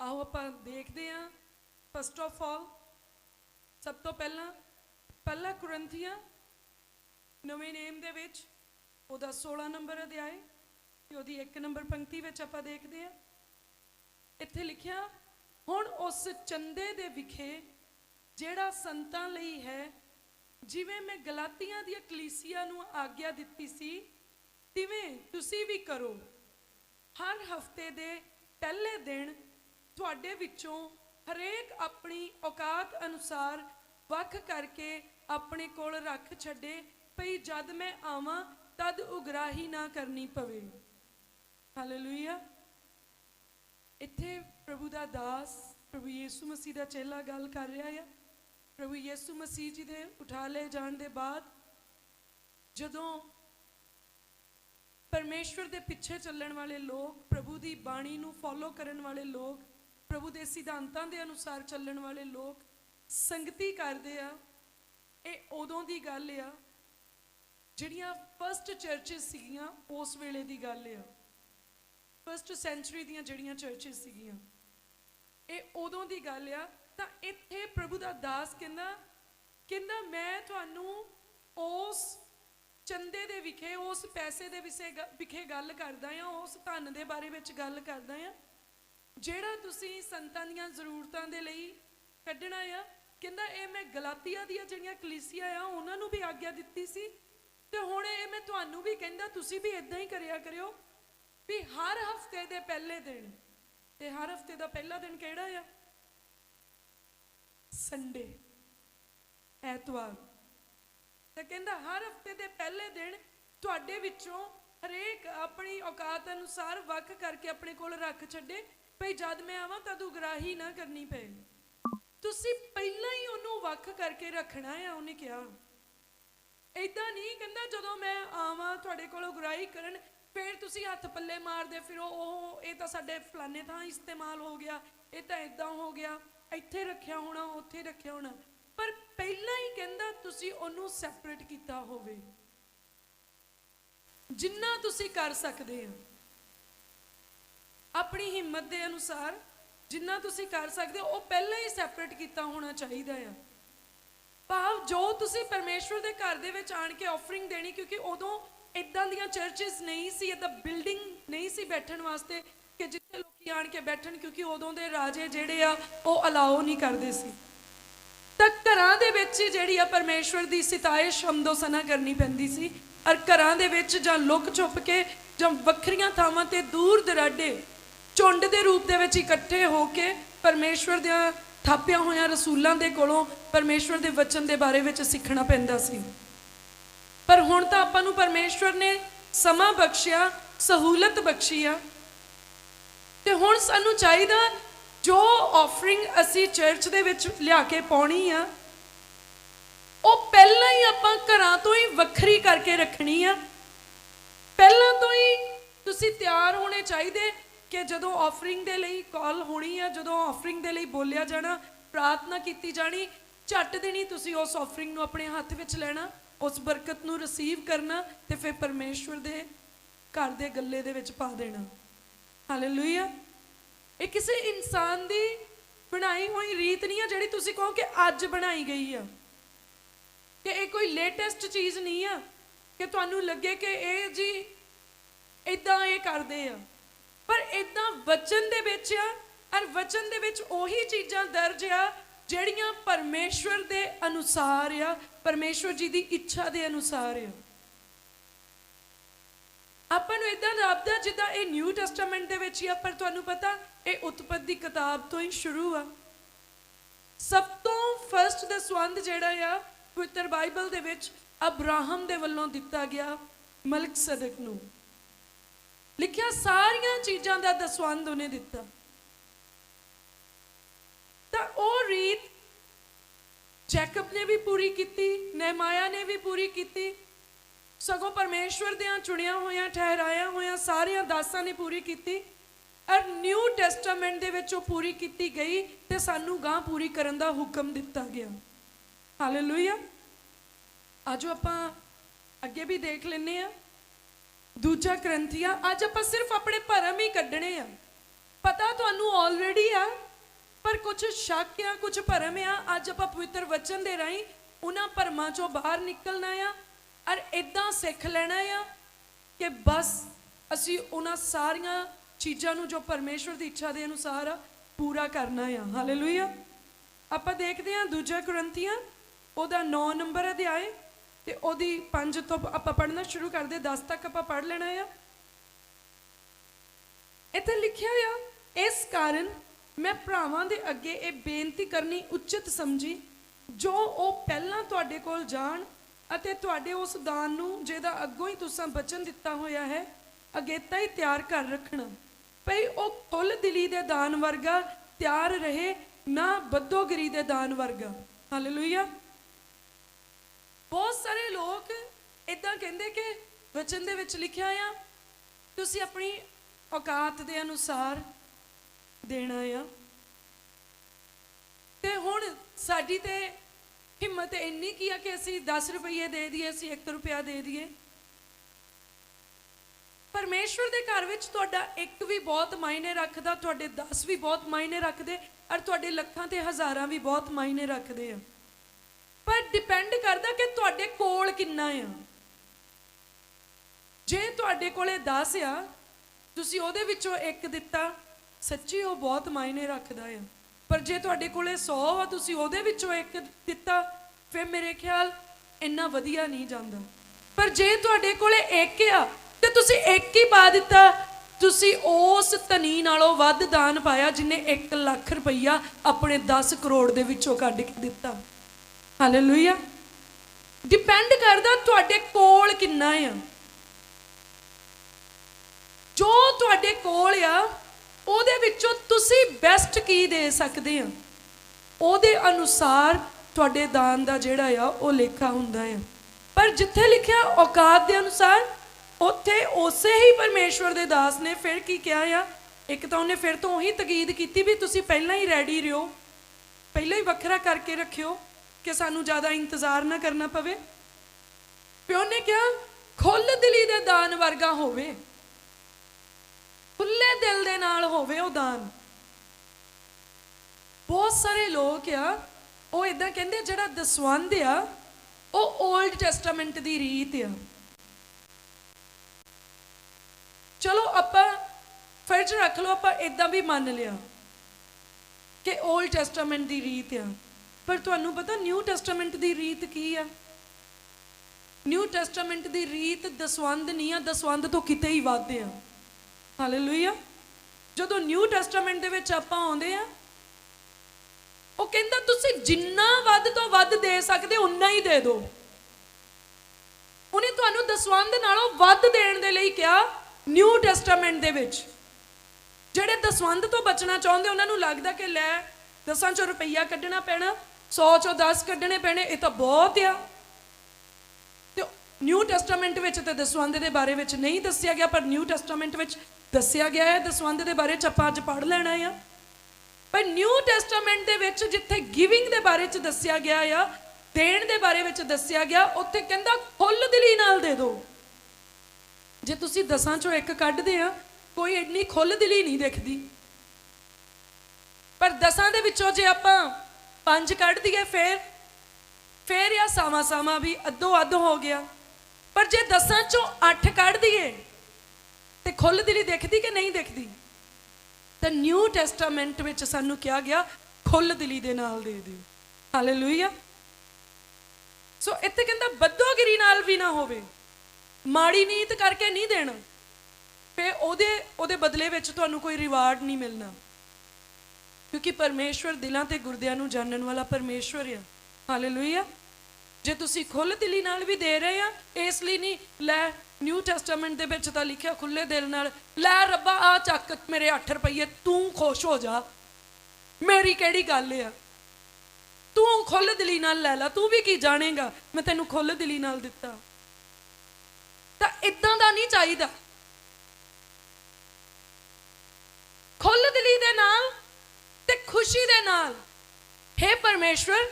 ਆਓ ਆਪਾਂ ਦੇਖਦੇ ਹਾਂ ਫਸਟ ਆਫ ਆਲ ਸਭ ਤੋਂ ਪਹਿਲਾਂ, ਪਹਿਲਾ ਕੁਰਿੰਥੀਆਂ, ਨਵੇਂ ਨੇਮ ਦੇ ਵਿੱਚ, ਉਹਦਾ 16 ਨੰਬਰ ਅਧਿਆਇ ਤੇ ਉਹਦੀ 1 ਨੰਬਰ ਪੰਕਤੀ ਵਿੱਚ ਆਪਾਂ ਦੇਖਦੇ ਹਾਂ। ਇੱਥੇ ਲਿਖਿਆ, ਹੁਣ ਉਸ ਚੰਦੇ ਦੇ ਵਿਖੇ ਜਿਹੜਾ ਸੰਤਾਂ ਲਈ ਹੈ, ਜਿਵੇਂ ਮੈਂ ਗਲਾਤੀਆਂ ਦੀਆਂ ਕਲੀਸਿਆ ਨੂੰ ਆਗਿਆ ਦਿੱਤੀ ਸੀ, ਤਿਵੇਂ ਤੁਸੀਂ ਵੀ ਕਰੋ। ਹਰ ਹਫ਼ਤੇ ਦੇ ਪਹਿਲੇ ਦਿਨ ਤੁਹਾਡੇ ਵਿੱਚੋਂ ਹਰੇਕ ਆਪਣੀ ਔਕਾਤ ਅਨੁਸਾਰ ਵੱਖ ਕਰਕੇ ਆਪਣੇ ਕੋਲ ਰੱਖ ਛੱਡੇ, ਭਈ ਜਦ ਮੈਂ ਆਵਾਂ, ਤਦ ਉਗਰਾਹੀ ਨਾ ਕਰਨੀ ਪਵੇ। ਹਾਲੇਲੂਇਆ ਇੱਥੇ ਪ੍ਰਭੂ ਦਾ ਦਾਸ, ਪ੍ਰਭੂ ਯੀਸੂ ਮਸੀਹ ਦਾ ਚੇਲਾ ਗੱਲ ਕਰ ਰਿਹਾ ਹੈ ਪ੍ਰਭੂ ਯੀਸੂ ਮਸੀਹ ਜੀ ਦੇ ਉਠਾ ਲਏ ਜਾਣ ਦੇ ਬਾਅਦ ਜਦੋਂ ਪਰਮੇਸ਼ਵਰ ਦੇ ਪਿੱਛੇ ਚੱਲਣ ਵਾਲੇ ਲੋਕ, ਪ੍ਰਭੂ ਦੀ ਬਾਣੀ ਨੂੰ ਫੋਲੋ ਕਰਨ ਵਾਲੇ ਲੋਕ ਪ੍ਰਭੂ ਦੇ ਸਿਧਾਂਤਾਂ ਦੇ ਅਨੁਸਾਰ ਚੱਲਣ ਵਾਲੇ ਲੋਕ ਸੰਗਤੀ ਕਰਦੇ ਆ, ਇਹ ਉਦੋਂ ਦੀ ਗੱਲ ਆ, ਜਿਹੜੀਆਂ ਫਰਸਟ ਚਰਚਸ ਸੀਗੀਆਂ, ਉਸ ਵੇਲੇ ਦੀ ਗੱਲ ਆ। ਫਰਸਟ ਸੈਂਚੁਰੀ ਦੀਆਂ ਜਿਹੜੀਆਂ ਚਰਚਸ ਸੀਗੀਆਂ, ਇਹ ਉਦੋਂ ਦੀ ਗੱਲ ਆ, ਤਾਂ ਇੱਥੇ ਪ੍ਰਭੂ ਦਾ ਦਾਸ ਕਹਿੰਦਾ ਕਹਿੰਦਾ ਮੈਂ ਤੁਹਾਨੂੰ ਉਸ ਚੰਦੇ ਦੇ ਵਿਖੇ, ਉਸ ਪੈਸੇ ਦੇ ਵਿਸੇ ਗ- ਵਿਖੇ ਗੱਲ ਕਰਦਾ ਆ, ਉਸ ਧਨ ਦੇ ਬਾਰੇ ਵਿੱਚ ਗੱਲ ਕਰਦਾ ਆ ਜਿਹੜਾ ਤੁਸੀਂ ਸੰਤਾਂ ਦੀਆਂ ਜ਼ਰੂਰਤਾਂ ਦੇ ਲਈ ਕੱਢਣਾ ਆ, ਕਹਿੰਦਾ ਇਹ ਮੈਂ ਗਲਾਤੀਆ ਦੀਆਂ ਜਿਹੜੀਆਂ ਕਲੀਸੀਆ ਆ, ਉਹਨਾਂ ਨੂੰ ਵੀ ਆਗਿਆ ਦਿੱਤੀ ਸੀ। ਤੇ ਹੁਣ ਇਹ ਮੈਂ ਤੁਹਾਨੂੰ ਵੀ ਕਹਿੰਦਾ, ਤੁਸੀਂ ਵੀ ਇਦਾਂ ਹੀ ਕਰਿਆ ਕਰਿਓ ਵੀ ਹਰ ਹਫ਼ਤੇ ਦੇ ਪਹਿਲੇ ਦਿਨ, ਤੇ ਹਰ ਹਫ਼ਤੇ ਦਾ ਪਹਿਲਾ ਦਿਨ ਕਿਹੜਾ ਆ? ਸੰਡੇ ਐਤਵਾਰ। ਤਾਂ ਕਹਿੰਦਾ ਹਰ ਹਫ਼ਤੇ ਦੇ ਪਹਿਲੇ ਦਿਨ ਤੁਹਾਡੇ ਵਿੱਚੋਂ ਹਰੇਕ ਆਪਣੀ ਔਕਾਤ ਅਨੁਸਾਰ ਵੱਖ ਕਰਕੇ ਆਪਣੇ ਕੋਲ ਰੱਖ ਛੱਡੇ ਭਈ ਜਦ ਮੈਂ ਆਵਾਂ ਤਦ ਉਗਰਾਹੀ ਨਾ ਕਰਨੀ ਪਏ ਤੁਸੀਂ ਪਹਿਲਾਂ ਹੀ ਉਹਨੂੰ ਵੱਖ ਕਰਕੇ ਰੱਖਣਾ ਆ, ਉਹਨੇ ਕਿਹਾ। ਇਦਾਂ ਨਹੀਂ ਕਹਿੰਦਾ ਜਦੋਂ ਮੈਂ ਆਵਾਂ ਤੁਹਾਡੇ ਕੋਲ ਉਗਰਾਹੀ ਕਰਨ, ਫਿਰ ਤੁਸੀਂ ਹੱਥ ਪੱਲੇ ਮਾਰਦੇ, ਫਿਰੋ ਉਹ ਇਹ ਤਾਂ ਸਾਡੇ ਫਲਾਣੇ ਥਾਂ ਇਸਤੇਮਾਲ ਹੋ ਗਿਆ, ਇਹ ਤਾਂ ਇਦਾਂ ਹੋ ਗਿਆ। ਇੱਥੇ ਰੱਖਿਆ ਹੋਣਾ, ਉੱਥੇ ਰੱਖਿਆ ਹੋਣਾ। ਪਰ ਪਹਿਲਾਂ ਹੀ ਕਹਿੰਦਾ ਤੁਸੀਂ ਉਹਨੂੰ ਸੈਪਰੇਟ ਕੀਤਾ ਹੋਵੇ। ਜਿੰਨਾ ਤੁਸੀਂ ਕਰ ਸਕਦੇ ਹੋ ਆਪਣੀ ਹਿੰਮਤ ਦੇ ਅਨੁਸਾਰ ਜਿੰਨਾ ਤੁਸੀਂ ਕਰ ਸਕਦੇ ਹੋ, ਉਹ ਪਹਿਲਾਂ ਹੀ ਸੈਪਰੇਟ ਕੀਤਾ ਹੋਣਾ ਚਾਹੀਦਾ ਆ। ਭਾਵ ਜੋ ਤੁਸੀਂ ਪਰਮੇਸ਼ਵਰ ਦੇ ਘਰ ਦੇ ਵਿੱਚ ਆਣ ਕੇ ਆਫਰਿੰਗ ਦੇਣੀ, ਕਿਉਂਕਿ ਉਦੋਂ ਇਦਾਂ ਦੀਆਂ ਚਰਚਸ ਨਹੀਂ ਸੀ ਇਦਾਂ ਬਿਲਡਿੰਗ ਨਹੀਂ ਸੀ ਬੈਠਣ ਵਾਸਤੇ ਕਿ ਜਿੱਥੇ ਲੋਕੀ ਆਣ ਕੇ ਬੈਠਣ, ਕਿਉਂਕਿ ਉਦੋਂ ਦੇ ਰਾਜੇ ਜਿਹੜੇ ਆ, ਉਹ ਅਲਾਓ ਨਹੀਂ ਕਰਦੇ ਸੀ। ਤਾਂ ਘਰਾਂ ਦੇ ਵਿੱਚ ਜਿਹੜੀ ਆ ਪਰਮੇਸ਼ਵਰ ਦੀ ਸਿਤਾਇਸ਼ ਹਮਦੋਸਨਾ ਕਰਨੀ ਪੈਂਦੀ ਸੀ, ਔਰ ਘਰਾਂ ਦੇ ਵਿੱਚ ਜਾਂ ਲੁੱਕ ਛੁਪ ਕੇ ਜਾਂ ਵੱਖਰੀਆਂ ਥਾਵਾਂ ਤੇ ਦੂਰ ਦਰਾਡੇ ਝੁੰਡ ਦੇ ਰੂਪ ਦੇ ਵਿੱਚ ਇਕੱਠੇ ਹੋ ਕੇ ਪਰਮੇਸ਼ਵਰ ਦੇ ਥਾਪਿਆ ਹੋਇਆਂ ਰਸੂਲਾਂ ਦੇ ਕੋਲੋਂ ਪਰਮੇਸ਼ਵਰ ਦੇ ਵਚਨ ਦੇ ਬਾਰੇ ਵਿੱਚ ਸਿੱਖਣਾ ਪੈਂਦਾ ਸੀ। ਪਰ ਹੁਣ ਤਾਂ ਆਪਾਂ ਨੂੰ ਪਰਮੇਸ਼ਵਰ ਨੇ ਸਮਾਂ ਬਖਸ਼ਿਆ, ਸਹੂਲਤ ਬਖਸ਼ੀ ਆ। ਤੇ ਹੁਣ ਸਾਨੂੰ ਚਾਹੀਦਾ ਜੋ ਆਫਰਿੰਗ ਅਸੀਂ ਚਰਚ ਦੇ ਵਿੱਚ ਲਿਆ ਕੇ ਪਾਉਣੀ ਆ, ਉਹ ਪਹਿਲਾਂ ਹੀ ਆਪਾਂ ਘਰਾਂ ਤੋਂ ਹੀ ਵੱਖਰੀ ਕਰਕੇ ਰੱਖਣੀ ਆ। ਪਹਿਲਾਂ ਤੋਂ ਹੀ ਤੁਸੀਂ ਤਿਆਰ ਹੋਣੇ ਚਾਹੀਦੇ ਕਿ ਜਦੋਂ ਆਫਰਿੰਗ ਦੇ ਲਈ ਕਾਲ ਹੋਣੀ ਆ, ਜਦੋਂ ਆਫਰਿੰਗ ਦੇ ਲਈ ਬੋਲਿਆ ਜਾਣਾ, ਪ੍ਰਾਰਥਨਾ ਕੀਤੀ ਜਾਣੀ, ਝੱਟ ਦੇਣੀ ਤੁਸੀਂ ਉਸ ਆਫਰਿੰਗ ਨੂੰ ਆਪਣੇ ਹੱਥ ਵਿੱਚ ਲੈਣਾ, ਉਸ ਬਰਕਤ ਨੂੰ ਰਿਸੀਵ ਕਰਨਾ ਤੇ ਫਿਰ ਪਰਮੇਸ਼ਵਰ ਦੇ ਘਰ ਦੇ ਗੱਲੇ ਦੇ ਵਿੱਚ ਪਾ ਦੇਣਾ। ਹਾਲੇਲੂਇਆ ਇਹ ਕਿਸੇ ਇਨਸਾਨ ਦੀ ਬਣਾਈ ਹੋਈ ਰੀਤ ਨਹੀਂ ਆ ਜਿਹੜੀ ਤੁਸੀਂ ਕਹੋ ਕਿ ਅੱਜ ਬਣਾਈ ਗਈ ਆ। ਕਿ ਇਹ ਕੋਈ ਲੇਟੈਸਟ ਚੀਜ਼ ਨਹੀਂ ਆ ਕਿ ਤੁਹਾਨੂੰ ਲੱਗੇ ਕਿ ਇਹ ਜੀ ਇਦਾਂ ਇਹ ਕਰਦੇ ਆ। ਪਰ ਇਦਾਂ ਵਚਨ ਦੇ ਵਿੱਚ ਆ, ਔਰ ਵਚਨ ਦੇ ਵਿੱਚ ਉਹੀ ਚੀਜ਼ਾਂ ਦਰਜ ਆ, ਜਿਹੜੀਆਂ ਪਰਮੇਸ਼ਵਰ ਦੇ ਅਨੁਸਾਰ ਆ, ਪਰਮੇਸ਼ਵਰ ਜੀ ਦੀ ਇੱਛਾ ਦੇ ਅਨੁਸਾਰ ਆ। ਆਪਾਂ ਨੂੰ ਇਦਾਂ ਜਾਪਦਾ ਜਿੱਦਾਂ ਇਹ ਨਿਊ ਟੈਸਟਾਮੈਂਟ ਦੇ ਵਿੱਚ ਹੀ ਆ, ਪਰ ਤੁਹਾਨੂੰ ਪਤਾ ਇਹ ਉਤਪਤ ਦੀ ਕਿਤਾਬ ਤੋਂ ਹੀ ਸ਼ੁਰੂ ਆ। ਸਭ ਤੋਂ ਫਰਸਟ ਦਾ ਸੰਬੰਧ ਜਿਹੜਾ ਆ, ਪਵਿੱਤਰ ਬਾਈਬਲ ਦੇ ਵਿੱਚ ਅਬਰਾਹਮ ਦੇ ਵੱਲੋਂ ਦਿੱਤਾ ਗਿਆ ਮਲਕ ਸਦਕ ਨੂੰ। ਲਿਖਿਆ ਸਾਰੀਆਂ ਚੀਜ਼ਾਂ ਦਾ ਦਸਵੰਦ ਉਹਨੇ ਦਿੱਤਾ। ਤਾਂ ਉਹ ਰੀਤ ਜੈਕਬ ਨੇ ਵੀ ਪੂਰੀ ਕੀਤੀ ਨehemiah ਨੇ ਵੀ ਪੂਰੀ ਕੀਤੀ। ਸਗੋਂ ਪਰਮੇਸ਼ਵਰ ਦੇ ਚੁਣਿਆ ਹੋਇਆ ਠਹਿਰਾਇਆ ਹੋਇਆ ਸਾਰਿਆਂ ਦਾਸਾਂ ਨੇ ਪੂਰੀ ਕੀਤੀ। ਔਰ ਨਿਊ ਟੈਸਟਾਮੈਂਟ ਦੇ ਵਿੱਚ ਉਹ ਪੂਰੀ ਕੀਤੀ ਗਈ ਤੇ ਸਾਨੂੰ ਗਾਂ ਪੂਰੀ ਕਰਨ ਦਾ ਹੁਕਮ ਦਿੱਤਾ ਗਿਆ। ਹਾਲੇਲੂਇਆ। ਆਜੋ ਆਪਾਂ ਅੱਗੇ ਵੀ ਦੇਖ ਲੈਨੇ ਆ ਦੂਜਾ ਗ੍ਰੰਥੀਆ, ਅੱਜ ਆਪਾਂ ਸਿਰਫ ਆਪਣੇ ਭਰਮ ਹੀ ਕੱਢਣੇ ਆ। ਪਤਾ ਤੁਹਾਨੂੰ ਆਲਰੇਡੀ ਆ, ਪਰ ਕੁਝ ਸ਼ੱਕ ਆ ਕੁਝ ਭਰਮ ਆ, ਅੱਜ ਆਪਾਂ ਪਵਿੱਤਰ ਵਚਨ ਦੇ ਰਾਹੀਂ ਉਹਨਾਂ ਭਰਮਾਂ ਚੋਂ ਬਾਹਰ ਨਿਕਲਣਾ ਆ ਔਰ ਇਦਾਂ ਸਿੱਖ ਲੈਣਾ ਆ ਕਿ ਬਸ ਅਸੀਂ ਉਹਨਾਂ ਸਾਰੀਆਂ ਚੀਜ਼ਾਂ ਨੂੰ ਜੋ ਪਰਮੇਸ਼ਵਰ ਦੀ ਇੱਛਾ ਦੇ ਅਨੁਸਾਰ ਆ, ਪੂਰਾ ਕਰਨਾ ਆ। ਹਾਲੇਲੂਇਆ ਆਪਾਂ ਦੇਖਦੇ ਹਾਂ ਦੂਜਾ ਕੁਰੰਥੀਆਂ ਉਹਦਾ 9 ਨੰਬਰ ਅਧਿਆਏ ਤੇ ਉਹਦੀ 5 ਤੋਂ ਆਪਾਂ ਪੜ੍ਹਨਾ ਸ਼ੁਰੂ ਕਰਦੇ 10 ਤੱਕ ਆਪਾਂ ਪੜ੍ਹ ਲੈਣਾ ਆ। ਇੱਥੇ ਲਿਖਿਆ ਆ, ਇਸ ਕਾਰਨ ਮੈਂ ਭਰਾਵਾਂ ਦੇ ਅੱਗੇ ਇਹ ਬੇਨਤੀ ਕਰਨੀ ਉਚਿਤ ਸਮਝੀ, ਜੋ ਉਹ ਪਹਿਲਾਂ ਤੁਹਾਡੇ ਕੋਲ ਜਾਣ ਅਤੇ ਤੁਹਾਡੇ ਉਸ ਦਾਨ ਨੂੰ ਜਿਹਦਾ ਅੱਗੋਂ ਹੀ ਤੁਸੀਂ ਬਚਨ ਦਿੱਤਾ ਹੋਇਆ ਹੈ ਅਗੇਤਾ ਹੀ ਤਿਆਰ ਕਰ ਰੱਖਣਾ। ਭਈ ਉਹ ਕੁੱਲ ਦਿਲੀ ਦੇ ਦਾਨ ਵਰਗਾ ਤਿਆਰ ਰਹੇ, ਨਾ ਬੱਦੋਗਰੀ ਦੇ ਦਾਨ ਵਰਗਾ। ਹਾਲੇਲੂਇਆ ਬਹੁਤ ਸਾਰੇ ਲੋਕ ਇਦਾਂ ਕਹਿੰਦੇ ਕਿ ਵਚਨ ਦੇ ਵਿੱਚ ਲਿਖਿਆ ਆ, ਤੁਸੀਂ ਆਪਣੀ ਔਕਾਤ ਦੇ ਅਨੁਸਾਰ ਦੇਣਾ ਆ। ਤੇ ਹੁਣ ਸਾਡੀ ਤੇ ਹਿੰਮਤ ਇੰਨੀ ਕੀ ਆ ਕਿ ਅਸੀਂ 10 ਰੁਪਏ ਦੇ ਦਈਏ, ਅਸੀਂ 1 ਰੁਪਿਆ ਦੇ ਦਈਏ। ਪਰਮੇਸ਼ਵਰ ਦੇ ਘਰ ਵਿੱਚ ਤੁਹਾਡਾ ਇੱਕ ਵੀ ਬਹੁਤ ਮਾਇਨੇ ਰੱਖਦਾ, ਤੁਹਾਡੇ 10 ਵੀ ਬਹੁਤ ਮਾਇਨੇ ਰੱਖਦੇ, ਔਰ ਤੁਹਾਡੇ ਲੱਖਾਂ ਤੇ ਹਜ਼ਾਰਾਂ ਵੀ ਬਹੁਤ ਮਾਇਨੇ ਰੱਖਦੇ ਆ। ਪਰ ਡਿਪੈਂਡ ਕਰਦਾ ਕਿ ਤੁਹਾਡੇ ਕੋਲ ਕਿੰਨਾ ਆ। ਜੇ ਤੁਹਾਡੇ ਕੋਲੇ 10 ਆ, ਤੁਸੀਂ ਉਹਦੇ ਵਿੱਚੋਂ ਇੱਕ ਦਿੱਤਾ, ਸੱਚੀ ਉਹ ਬਹੁਤ ਮਾਇਨੇ ਰੱਖਦਾ ਆ। ਪਰ ਜੇ ਤੁਹਾਡੇ ਕੋਲੇ 100 ਆ, ਤੁਸੀਂ ਉਹਦੇ ਵਿੱਚੋਂ ਇੱਕ ਦਿੱਤਾ, ਫਿਰ ਮੇਰੇ ਖਿਆਲ ਇੰਨਾ ਵਧੀਆ ਨਹੀਂ ਜਾਂਦਾ। ਪਰ ਜੇ ਤੁਹਾਡੇ ਕੋਲੇ ਇੱਕ ਆ, ਤੇ ਤੁਸੀਂ ਇੱਕ ਹੀ ਪਾ ਦਿੱਤਾ, ਤੁਸੀਂ ਉਸ ਧਨੀ ਨਾਲੋਂ ਵੱਧ ਦਾਨ ਪਾਇਆ, ਜਿਨੇ 1 ਲੱਖ ਰੁਪਈਆ ਆਪਣੇ 10 ਕਰੋੜ ਦੇ ਵਿੱਚੋਂ ਕੱਢ ਕੇ ਦਿੱਤਾ। ਹਾਲੇਲੂਇਆ ਡਿਪੈਂਡ ਕਰਦਾ ਤੁਹਾਡੇ ਕੋਲ ਕਿੰਨਾ ਆ। ਜੋ ਤੁਹਾਡੇ ਕੋਲ ਆ, ਉਹਦੇ ਵਿੱਚੋਂ ਤੁਸੀਂ ਬੈਸਟ ਕੀ ਦੇ ਸਕਦੇ ਆ? ਉਹਦੇ ਅਨੁਸਾਰ ਤੁਹਾਡੇ ਦਾਨ ਦਾ ਜਿਹੜਾ ਆ, ਉਹ ਲੇਖਾ ਹੁੰਦਾ ਆ। ਪਰ ਜਿੱਥੇ ਲਿਖਿਆ ਔਕਾਤ ਦੇ ਅਨੁਸਾਰ, ਉੱਥੇ ਉਸੇ ਹੀ ਪਰਮੇਸ਼ਵਰ ਦੇ ਦਾਸ ਨੇ ਫਿਰ ਕੀ ਕਿਹਾ ਆ? ਇੱਕ ਤਾਂ ਉਹਨੇ ਫਿਰ ਤੋਂ ਉਹੀ ਤਕੀਦ ਕੀਤੀ ਵੀ ਤੁਸੀਂ ਪਹਿਲਾਂ ਹੀ ਰੈਡੀ ਰਹੋ ਪਹਿਲਾਂ ਹੀ ਵੱਖਰਾ ਕਰਕੇ ਰੱਖਿਓ। ਕਿ ਸਾਨੂੰ ਜ਼ਿਆਦਾ ਇੰਤਜ਼ਾਰ ਨਾ ਕਰਨਾ ਪਵੇ। ਪਿਓ ਨੇ ਕਿਹਾ, ਖੁੱਲ ਦਿਲੀ ਦੇ ਦਾਨ ਵਰਗਾ ਹੋਵੇ। ਖੁੱਲੇ ਦਿਲ ਦੇ ਨਾਲ ਹੋਵੇ ਉਹ ਦਾਨ। ਬਹੁਤ ਸਾਰੇ ਲੋਕ ਆ, ਉਹ ਇਦਾਂ ਕਹਿੰਦੇ ਜਿਹੜਾ ਦਸਵੰਦ ਆ, ਉਹ 올ਡ ਟੈਸਟਾਮੈਂਟ ਦੀ ਰੀਤ ਆ। ਚਲੋ ਆਪਾਂ ਫਰਜ਼ ਰੱਖ ਲਓ, ਆਪਾਂ ਇਦਾਂ ਵੀ ਮੰਨ ਲਿਆ ਕਿ 올ਡ ਟੈਸਟਾਮੈਂਟ ਦੀ ਰੀਤ ਆ। ਪਰ ਤੁਹਾਨੂੰ ਪਤਾ ਨਿਊ ਟੈਸਟਾਮੈਂਟ ਦੀ ਰੀਤ ਕੀ ਆ? ਨਿਊ ਟੈਸਟਾਮੈਂਟ ਦੀ ਰੀਤ ਦਸਵੰਦ ਨਹੀਂ ਆ ਦਸਵੰਦ ਤੋਂ ਕਿਤੇ ਹੀ ਵੱਧ ਆ। ਹਾਲੇਲੂਇਆ ਜਦੋਂ ਨਿਊ ਟੈਸਟਾਮੈਂਟ ਦੇ ਵਿੱਚ ਆਪਾਂ ਆਉਂਦੇ ਆ, ਉਹ ਕਹਿੰਦਾ ਤੁਸੀਂ ਜਿੰਨਾ ਵੱਧ ਤੋਂ ਵੱਧ ਦੇ ਸਕਦੇ ਉਨਾ ਹੀ ਦੇ ਦਿਓ। ਉਹਨੇ ਤੁਹਾਨੂੰ ਦਸਵੰਦ ਨਾਲੋਂ ਵੱਧ ਦੇਣ ਦੇ ਲਈ ਕਿਹਾ ਨਿਊ ਟੈਸਟਾਮੈਂਟ ਦੇ ਵਿੱਚ। ਜਿਹੜੇ ਦਸਵੰਦ ਤੋਂ ਬਚਣਾ ਚਾਹੁੰਦੇ, ਉਹਨਾਂ ਨੂੰ ਲੱਗਦਾ ਕਿ ਲੈ, ਦਸਾਂ ਚੋਂ ਰੁਪਈਆ ਕੱਢਣਾ ਪੈਣਾ 100 ਚੋਂ 10 ਕੱਢਣੇ ਪੈਣੇ, ਇਹ ਤਾਂ ਬਹੁਤ ਆ। ਤੇ ਨਿਊ ਟੈਸਟਾਮੈਂਟ ਵਿੱਚ ਤੇ ਦਸਵੰਦ ਦੇ ਬਾਰੇ ਵਿੱਚ ਨਹੀਂ ਦੱਸਿਆ ਗਿਆ, ਪਰ ਨਿਊ ਟੈਸਟਾਮੈਂਟ ਵਿੱਚ ਦੱਸਿਆ ਗਿਆ ਹੈ ਦਸਵੰਦ ਦੇ ਬਾਰੇ ਚ ਆਪਾਂ ਅੱਜ ਪੜ੍ਹ ਲੈਣਾ ਆ। ਪਰ ਨਿਊ ਟੈਸਟਾਮੈਂਟ ਦੇ ਵਿੱਚ ਜਿੱਥੇ ਗਿਵਿੰਗ ਦੇ ਬਾਰੇ ਚ ਦੱਸਿਆ ਗਿਆ ਆ, ਦੇਣ ਦੇ ਬਾਰੇ ਵਿੱਚ ਦੱਸਿਆ ਗਿਆ, ਉੱਥੇ ਕਹਿੰਦਾ ਖੁੱਲ ਦਿਲੀ ਨਾਲ ਦੇ ਦਿਓ ਜੇ ਤੁਸੀਂ ਦਸਾਂ ਚੋਂ ਇੱਕ ਕੱਢਦੇ ਆ, ਕੋਈ ਇੰਨੀ ਖੁੱਲ ਦਿਲੀ ਨਹੀਂ ਦਿਖਦੀ। ਪਰ ਦਸਾਂ ਦੇ ਵਿੱਚੋਂ ਜੇ ਆਪਾਂ ਪੰਜ ਕੱਢ ਦਈਏ ਫੇਰ ਫੇਰ ਆ ਸਾਵਾ ਸਾਵਾ ਵੀ ਅੱਧੋ ਅੱਧ ਹੋ ਗਿਆ। ਪਰ ਜੇ ਦਸਾਂ ਚੋਂ ਅੱਠ ਕੱਢ ਦਈਏ ਤੇ ਖੁੱਲ ਦਿਲੀ ਦਿਖਦੀ ਕਿ ਨਹੀਂ ਦੇਖਦੀ? ਤਾਂ ਨਿਊ ਟੈਸਟਾਮੈਂਟ ਵਿੱਚ ਸਾਨੂੰ ਕਿਹਾ ਗਿਆ ਖੁੱਲ ਦਿਲੀ ਦੇ ਨਾਲ ਦੇ ਦਿਓ। ਹਾਲੇਲੂਇਆ ਸੋ ਇੱਥੇ ਕਹਿੰਦਾ ਬੱਦੋਗਿਰੀ ਨਾਲ ਵੀ ਨਾ ਹੋਵੇ। ਮਾੜੀ ਨੀਤ ਕਰਕੇ ਨਹੀਂ ਦੇਣਾ। ਫੇ ਉਹਦੇ ਉਹਦੇ ਬਦਲੇ ਵਿੱਚ ਤੁਹਾਨੂੰ ਕੋਈ ਰਿਵਾਰਡ ਨਹੀਂ ਮਿਲਣਾ। ਕਿਉਂਕਿ ਪਰਮੇਸ਼ਵਰ ਦਿਲਾਂ ਤੇ ਗੁਰਦਿਆਂ ਨੂੰ ਜਾਣਨ ਵਾਲਾ ਪਰਮੇਸ਼ਵਰ ਆ। ਹਾਲੇਲੂਇਆ ਜੇ ਤੁਸੀਂ ਖੁੱਲ੍ਹ ਦਿਲੀ ਨਾਲ ਵੀ ਦੇ ਰਹੇ ਆ, ਇਸ ਲਈ ਨਹੀਂ, ਲੈ ਨਿਊ ਟੈਸਟਾਮੈਂਟ ਦੇ ਵਿੱਚ ਤਾਂ ਲਿਖਿਆ ਖੁੱਲੇ ਦਿਲ ਨਾਲ, ਲੈ ਰੱਬਾ ਆ ਚੱਕ ਮੇਰੇ 8 ਰੁਪਏ ਤੂੰ ਖੁਸ਼ ਹੋ ਜਾ। ਮੇਰੀ ਕਿਹੜੀ ਗੱਲ ਆ? ਤੂੰ ਖੁੱਲ ਦਿਲੀ ਨਾਲ ਲੈ ਲੈ, ਤੂੰ ਵੀ ਕੀ ਜਾਣੇਗਾ? ਮੈਂ ਤੈਨੂੰ ਖੁੱਲ੍ਹ ਦਿਲੀ ਨਾਲ ਦਿੱਤਾ। ਤਾਂ ਇਦਾਂ ਦਾ ਨਹੀਂ ਚਾਹੀਦਾ। ਖੁੱਲ ਦਿਲੀ ਦੇ ਨਾਲ ਤੇ ਖੁਸ਼ੀ ਦੇ ਨਾਲ हे ਪਰਮੇਸ਼ਵਰ,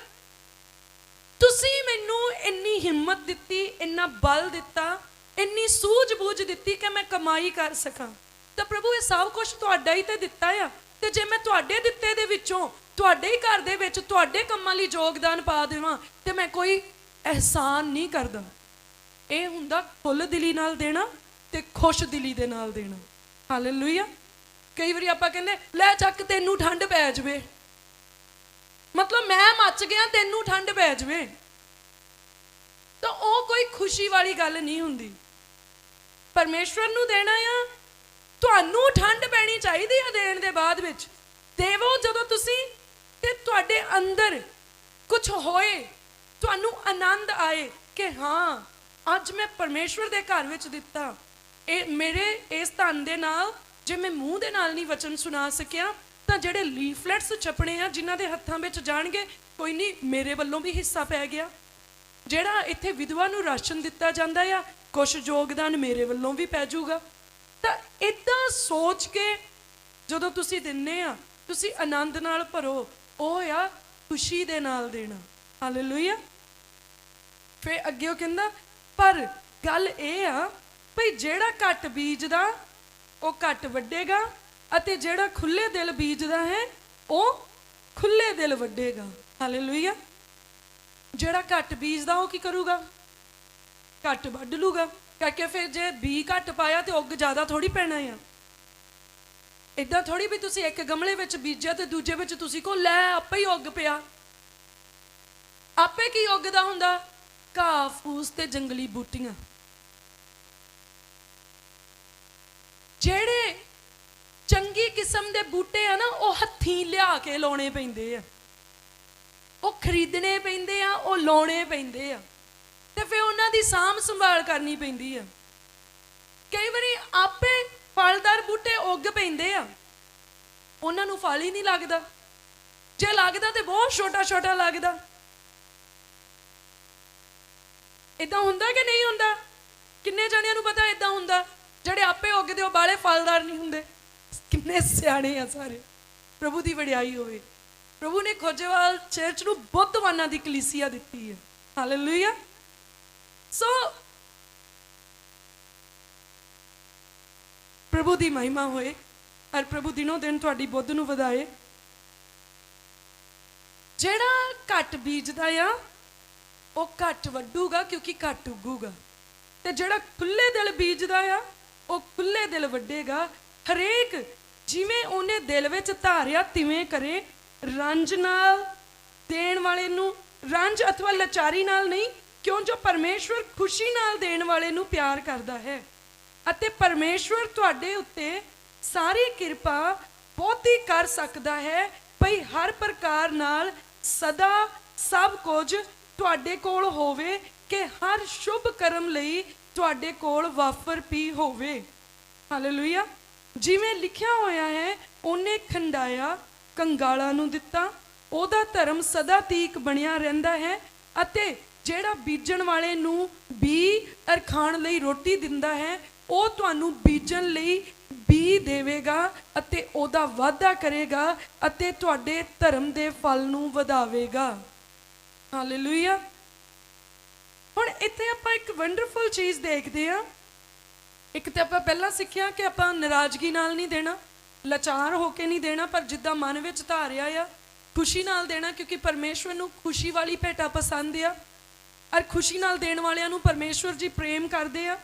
ਤੁਸੀਂ ਮੈਨੂੰ ਇੰਨੀ ਹਿੰਮਤ ਦਿੱਤੀ, ਇੰਨਾ ਬਲ ਦਿੱਤਾ, ਇੰਨੀ ਸੂਝ-ਬੂਝ ਦਿੱਤੀ ਕਿ ਮੈਂ ਕਮਾਈ ਕਰ ਸਕਾਂ। ਤਾਂ ਪ੍ਰਭੂ, ਇਹ ਸਭ ਕੁਝ ਤੁਹਾਡਾ ਹੀ ਤੇ ਦਿੱਤਾ ਆ। ਤੇ ਜੇ ਮੈਂ ਤੁਹਾਡੇ ਦਿੱਤੇ ਦੇ ਵਿੱਚੋਂ, ਤੁਹਾਡੇ ਹੀ ਘਰ ਦੇ ਵਿੱਚ, ਤੁਹਾਡੇ ਕੰਮਾਂ ਲਈ ਯੋਗਦਾਨ ਪਾ ਦੇਵਾਂ, ਤੇ ਮੈਂ ਕੋਈ ਅਹਿਸਾਨ ਨਹੀਂ ਕਰਦਾ ਇਹ ਹੁੰਦਾ ਖੁੱਲ ਦਿਲੀ ਨਾਲ ਦੇਣਾ ਤੇ ਖੁਸ਼ ਦਿਲੀ ਦੇ ਨਾਲ ਦੇਣਾ। ਹਾਲੇਲੂਇਆ ਕਈ ਵਾਰੀ ਆਪਾਂ ਕਹਿੰਦੇ, ਲੈ ਚੱਕ ਤੈਨੂੰ ਠੰਡ ਪੈ ਜਾਵੇ। ਮਤਲਬ ਮੈਂ ਮੱਚ ਗਿਆ, ਤੈਨੂੰ ਠੰਡ ਪੈ ਜਾਵੇ। ਤਾਂ ਉਹ ਕੋਈ ਖੁਸ਼ੀ ਵਾਲੀ ਗੱਲ ਨਹੀਂ ਹੁੰਦੀ। ਪਰਮੇਸ਼ਵਰ ਨੂੰ ਦੇਣਾ ਆ, ਤੁਹਾਨੂੰ ਠੰਡ ਪੈਣੀ ਚਾਹੀਦੀ ਆ ਦੇਣ ਦੇ ਬਾਅਦ ਵਿੱਚ। ਦੇਵੋ ਜਦੋਂ ਤੁਸੀਂ ਤੇ ਤੁਹਾਡੇ ਅੰਦਰ ਕੁਝ ਹੋਏ, ਤੁਹਾਨੂੰ ਆਨੰਦ ਆਏ ਕਿ ਹਾਂ, ਅੱਜ ਮੈਂ ਪਰਮੇਸ਼ਵਰ ਦੇ ਘਰ ਵਿੱਚ ਦਿੱਤਾ। ਇਹ ਮੇਰੇ ਇਸ ਧਨ ਦੇ ਨਾਲ ਜੇ ਮੈਂ ਮੂੰਹ ਦੇ ਨਾਲ ਨਹੀਂ ਵਚਨ ਸੁਣਾ ਸਕਿਆ, ਤਾਂ ਜਿਹੜੇ ਲੀਫਲੈਟਸ ਛਪਣੇ ਆ, ਜਿਨ੍ਹਾਂ ਦੇ ਹੱਥਾਂ ਵਿੱਚ ਜਾਣਗੇ, ਕੋਈ ਨਹੀਂ ਮੇਰੇ ਵੱਲੋਂ ਵੀ ਹਿੱਸਾ ਪੈ ਗਿਆ। ਜਿਹੜਾ ਇੱਥੇ ਵਿਧਵਾ ਨੂੰ ਰਾਸ਼ਨ ਦਿੱਤਾ ਜਾਂਦਾ ਆ ਕੁਝ ਯੋਗਦਾਨ ਮੇਰੇ ਵੱਲੋਂ ਵੀ ਪੈ ਜਾਊਗਾ। ਤਾਂ ਇਦਾਂ ਸੋਚ ਕੇ ਜਦੋਂ ਤੁਸੀਂ ਦਿੰਨੇ ਆ, ਤੁਸੀਂ ਆਨੰਦ ਨਾਲ ਭਰੋ, ਉਹ ਆ ਖੁਸ਼ੀ ਦੇ ਨਾਲ ਦੇਣਾ। ਹਾਲੇਲੂਇਆ ਫੇ ਅੱਗੇ ਉਹ ਕਹਿੰਦਾ, ਪਰ ਗੱਲ ਇਹ ਆ, ਭਈ ਜਿਹੜਾ ਘੱਟ ਬੀਜਦਾ ਉਹ ਘੱਟ ਵੱਡੇਗਾ ਅਤੇ ਜਿਹੜਾ ਖੁੱਲੇ ਦਿਲ ਬੀਜਦਾ ਹੈ, ਉਹ ਖੁੱਲੇ ਦਿਲ ਵੱਡੇਗਾ। ਹਾਲੇਲੂਇਆ ਜਿਹੜਾ ਘੱਟ ਬੀਜਦਾ, ਉਹ ਕੀ ਕਰੂਗਾ? ਘੱਟ ਵੱਢ ਲੂਗਾ। ਕਰਕੇ ਫਿਰ ਜੇ ਬੀ ਘੱਟ ਪਾਇਆ ਤੇ ਉੱਗ ਜ਼ਿਆਦਾ ਥੋੜੀ ਪੈਣਾ ਆ। ਇਦਾਂ ਥੋੜੀ ਵੀ ਤੁਸੀਂ ਇੱਕ ਗਮਲੇ ਵਿੱਚ ਬੀਜਿਆ ਤੇ ਦੂਜੇ ਵਿੱਚ ਤੁਸੀਂ ਕੋ ਲੈ ਆਪੇ ਹੀ ਉੱਗ ਪਿਆ। ਆਪੇ ਕੀ ਉੱਗਦਾ ਹੁੰਦਾ? ਘਾਹ, ਫੂਸ ਤੇ ਜੰਗਲੀ ਬੂਟੀਆਂ। ਜਿਹੜੇ ਚੰਗੀ ਕਿਸਮ ਦੇ ਬੂਟੇ ਆ ਨਾ, ਉਹ ਹੱਥੀਂ ਲਿਆ ਕੇ ਲਾਉਣੇ ਪੈਂਦੇ ਆ। ਉਹ ਖਰੀਦਣੇ ਪੈਂਦੇ ਆ, ਉਹ ਲਾਉਣੇ ਪੈਂਦੇ ਆ। ਤੇ ਫਿਰ ਉਹਨਾਂ ਦੀ ਸਾਂਭ ਸੰਭਾਲ ਕਰਨੀ ਪੈਂਦੀ ਆ। ਕਈ ਵਾਰੀ ਆਪੇ ਫਲਦਾਰ ਬੂਟੇ ਉੱਗ ਪੈਂਦੇ ਆ। ਉਹਨਾਂ ਨੂੰ ਫਲ ਹੀ ਨਹੀਂ ਲੱਗਦਾ। ਜੇ ਲੱਗਦਾ ਤੇ ਬਹੁਤ ਛੋਟਾ ਛੋਟਾ ਲੱਗਦਾ। ਇਦਾਂ ਹੁੰਦਾ ਕਿ ਨਹੀਂ ਹੁੰਦਾ? ਕਿੰਨੇ ਜਣਿਆਂ ਨੂੰ ਪਤਾ ਇਦਾਂ ਹੁੰਦਾ? ਜਿਹੜੇ ਆਪੇ ਉੱਗਦੇ ਉਹ ਬਾਲੇ ਫਲਦਾਰ ਨਹੀਂ ਹੁੰਦੇ। ਕਿੰਨੇ ਸਿਆਣੇ ਆ ਸਾਰੇ। ਪ੍ਰਭੂ ਦੀ ਵਡਿਆਈ ਹੋਵੇ। ਪ੍ਰਭੂ ਨੇ ਖੋਜੇਵਾਲ ਚਰਚ ਨੂੰ ਬੁੱਧਵਾਨਾਂ ਦੀ ਕਲੀਸਿਆ ਦਿੱਤੀ ਹੈ। ਹਾਲੇਲੂਇਆ ਸੋ ਪ੍ਰਭੂ ਦੀ ਮਹਿਮਾ ਹੋਏ ਔਰ ਪ੍ਰਭੂ ਦਿਨੋ ਦਿਨ ਤੁਹਾਡੀ ਬੁੱਧ ਨੂੰ ਵਧਾਏ। ਜਿਹੜਾ ਘੱਟ ਬੀਜਦਾ ਆ, ਉਹ ਘੱਟ ਵੱਡੂਗਾ ਕਿਉਂਕਿ ਘੱਟ ਉੱਗੂਗਾ। ਤੇ ਜਿਹੜਾ ਖੁੱਲੇ ਦਿਲ ਬੀਜਦਾ ਆ ਉਹ ਖੁੱਲੇ ਦਿਲ ਵੱਡੇਗਾ। ਹਰੇਕ ਜਿਵੇਂ ਉਹਨੇ ਦਿਲ ਵਿੱਚ ਧਾਰਿਆ, ਤਿਵੇਂ ਕਰੇ। ਰੰਜ ਨਾਲ ਦੇਣ ਵਾਲੇ ਨੂੰ, ਰੰਜ ਅਥਵਾ ਲਾਚਾਰੀ ਨਾਲ ਨਹੀਂ, ਕਿਉਂ ਜੋ ਪਰਮੇਸ਼ਵਰ ਖੁਸ਼ੀ ਨਾਲ ਦੇਣ ਵਾਲੇ ਨੂੰ ਪਿਆਰ ਕਰਦਾ ਹੈ। ਅਤੇ ਪਰਮੇਸ਼ਵਰ ਤੁਹਾਡੇ ਉੱਤੇ ਸਾਰੀ ਕਿਰਪਾ ਬਹੁਤੀ ਕਰ ਸਕਦਾ ਹੈ, ਭਈ ਹਰ ਪ੍ਰਕਾਰ ਨਾਲ ਸਦਾ ਸਭ ਕੁਝ ਤੁਹਾਡੇ ਕੋਲ ਹੋਵੇ, ਕਿ ਹਰ ਸ਼ੁਭ ਕਰਮ ਲਈ ਤੁਹਾਡੇ ਕੋਲ ਵਾਫਰ ਪੀ ਹੋਵੇ। ਹਾਲੇਲੂਇਆ ਜਿਵੇਂ ਲਿਖਿਆ ਹੋਇਆ ਹੈ, ਉਹਨੇ ਖੰਡਾਇਆ, ਕੰਗਾਲਾਂ ਨੂੰ ਦਿੱਤਾ, ਉਹਦਾ ਧਰਮ ਸਦਾ ਤੀਕ ਬਣਿਆ ਰਹਿੰਦਾ ਹੈ ਅਤੇ ਜਿਹੜਾ ਬੀਜਣ ਵਾਲੇ ਨੂੰ ਬੀ ਅਰ ਖਾਣ ਲਈ ਰੋਟੀ ਦਿੰਦਾ ਹੈ, ਉਹ ਤੁਹਾਨੂੰ ਬੀਜਣ ਲਈ ਬੀ ਦੇਵੇਗਾ ਅਤੇ ਉਹਦਾ ਵਾਅਦਾ ਕਰੇਗਾ ਅਤੇ ਤੁਹਾਡੇ ਧਰਮ ਦੇ ਫਲ ਨੂੰ ਵਧਾਵੇਗਾ। ਹਾਲੇਲੂਇਆ ਹੁਣ ਇੱਥੇ ਆਪਾਂ ਇੱਕ ਵੰਡਰਫੁਲ ਚੀਜ਼ ਦੇਖਦੇ ਆ ਇੱਕ ਤੇ ਆਪਾਂ ਪਹਿਲਾਂ ਸਿੱਖਿਆ ਕਿ ਆਪਾਂ ਨਾਰਾਜ਼ਗੀ ਨਾਲ ਨਹੀਂ ਦੇਣਾ, ਲਾਚਾਰ ਹੋ ਕੇ ਨਹੀਂ ਦੇਣਾ, ਪਰ ਜਿੱਦਾਂ ਮਨ ਵਿੱਚ ਧਾਰਿਆ ਆ, ਖੁਸ਼ੀ ਨਾਲ ਦੇਣਾ, ਕਿਉਂਕਿ ਪਰਮੇਸ਼ਵਰ ਨੂੰ ਖੁਸ਼ੀ ਵਾਲੀ ਭੇਟਾ ਪਸੰਦ ਆ। ਔਰ ਖੁਸ਼ੀ ਨਾਲ ਦੇਣ ਵਾਲਿਆਂ ਨੂੰ ਪਰਮੇਸ਼ਵਰ ਜੀ ਪ੍ਰੇਮ ਕਰਦੇ ਆ।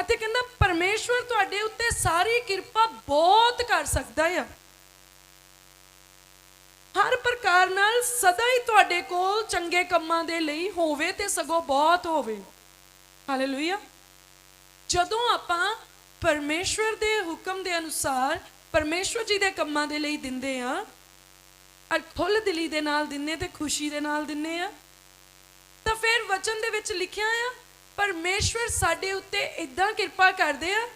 ਅਤੇ ਕਹਿੰਦਾ, ਪਰਮੇਸ਼ਵਰ ਤੁਹਾਡੇ ਉੱਤੇ ਸਾਰੀ ਕਿਰਪਾ ਬਹੁਤ ਕਰ ਸਕਦਾ ਆ। ਹਰ ਪ੍ਰਕਾਰ ਨਾਲ ਸਦਾ ਹੀ ਤੁਹਾਡੇ ਕੋਲ ਚੰਗੇ ਕੰਮਾਂ ਦੇ ਲਈ ਹੋਵੇ ਤੇ ਸਗੋਂ ਬਹੁਤ ਹੋਵੇ। ਹਾਲੇਲੂਇਆ ਜਦੋਂ ਆਪਾਂ ਪਰਮੇਸ਼ਵਰ ਦੇ ਹੁਕਮ ਦੇ ਅਨੁਸਾਰ ਪਰਮੇਸ਼ਵਰ ਜੀ ਦੇ ਕੰਮਾਂ ਦੇ ਲਈ ਦਿੰਦੇ ਆ ਔਰ ਖੁੱਲ ਦਿਲੀ ਦੇ ਨਾਲ ਦਿੰਨੇ ਤੇ ਖੁਸ਼ੀ ਦੇ ਨਾਲ ਦਿੰਨੇ ਆ ਤਾਂ ਫਿਰ ਵਚਨ ਦੇ ਵਿੱਚ ਲਿਖਿਆ ਆ, ਪਰਮੇਸ਼ਵਰ ਸਾਡੇ ਉੱਤੇ ਇਦਾਂ ਕਿਰਪਾ ਕਰਦੇ ਆ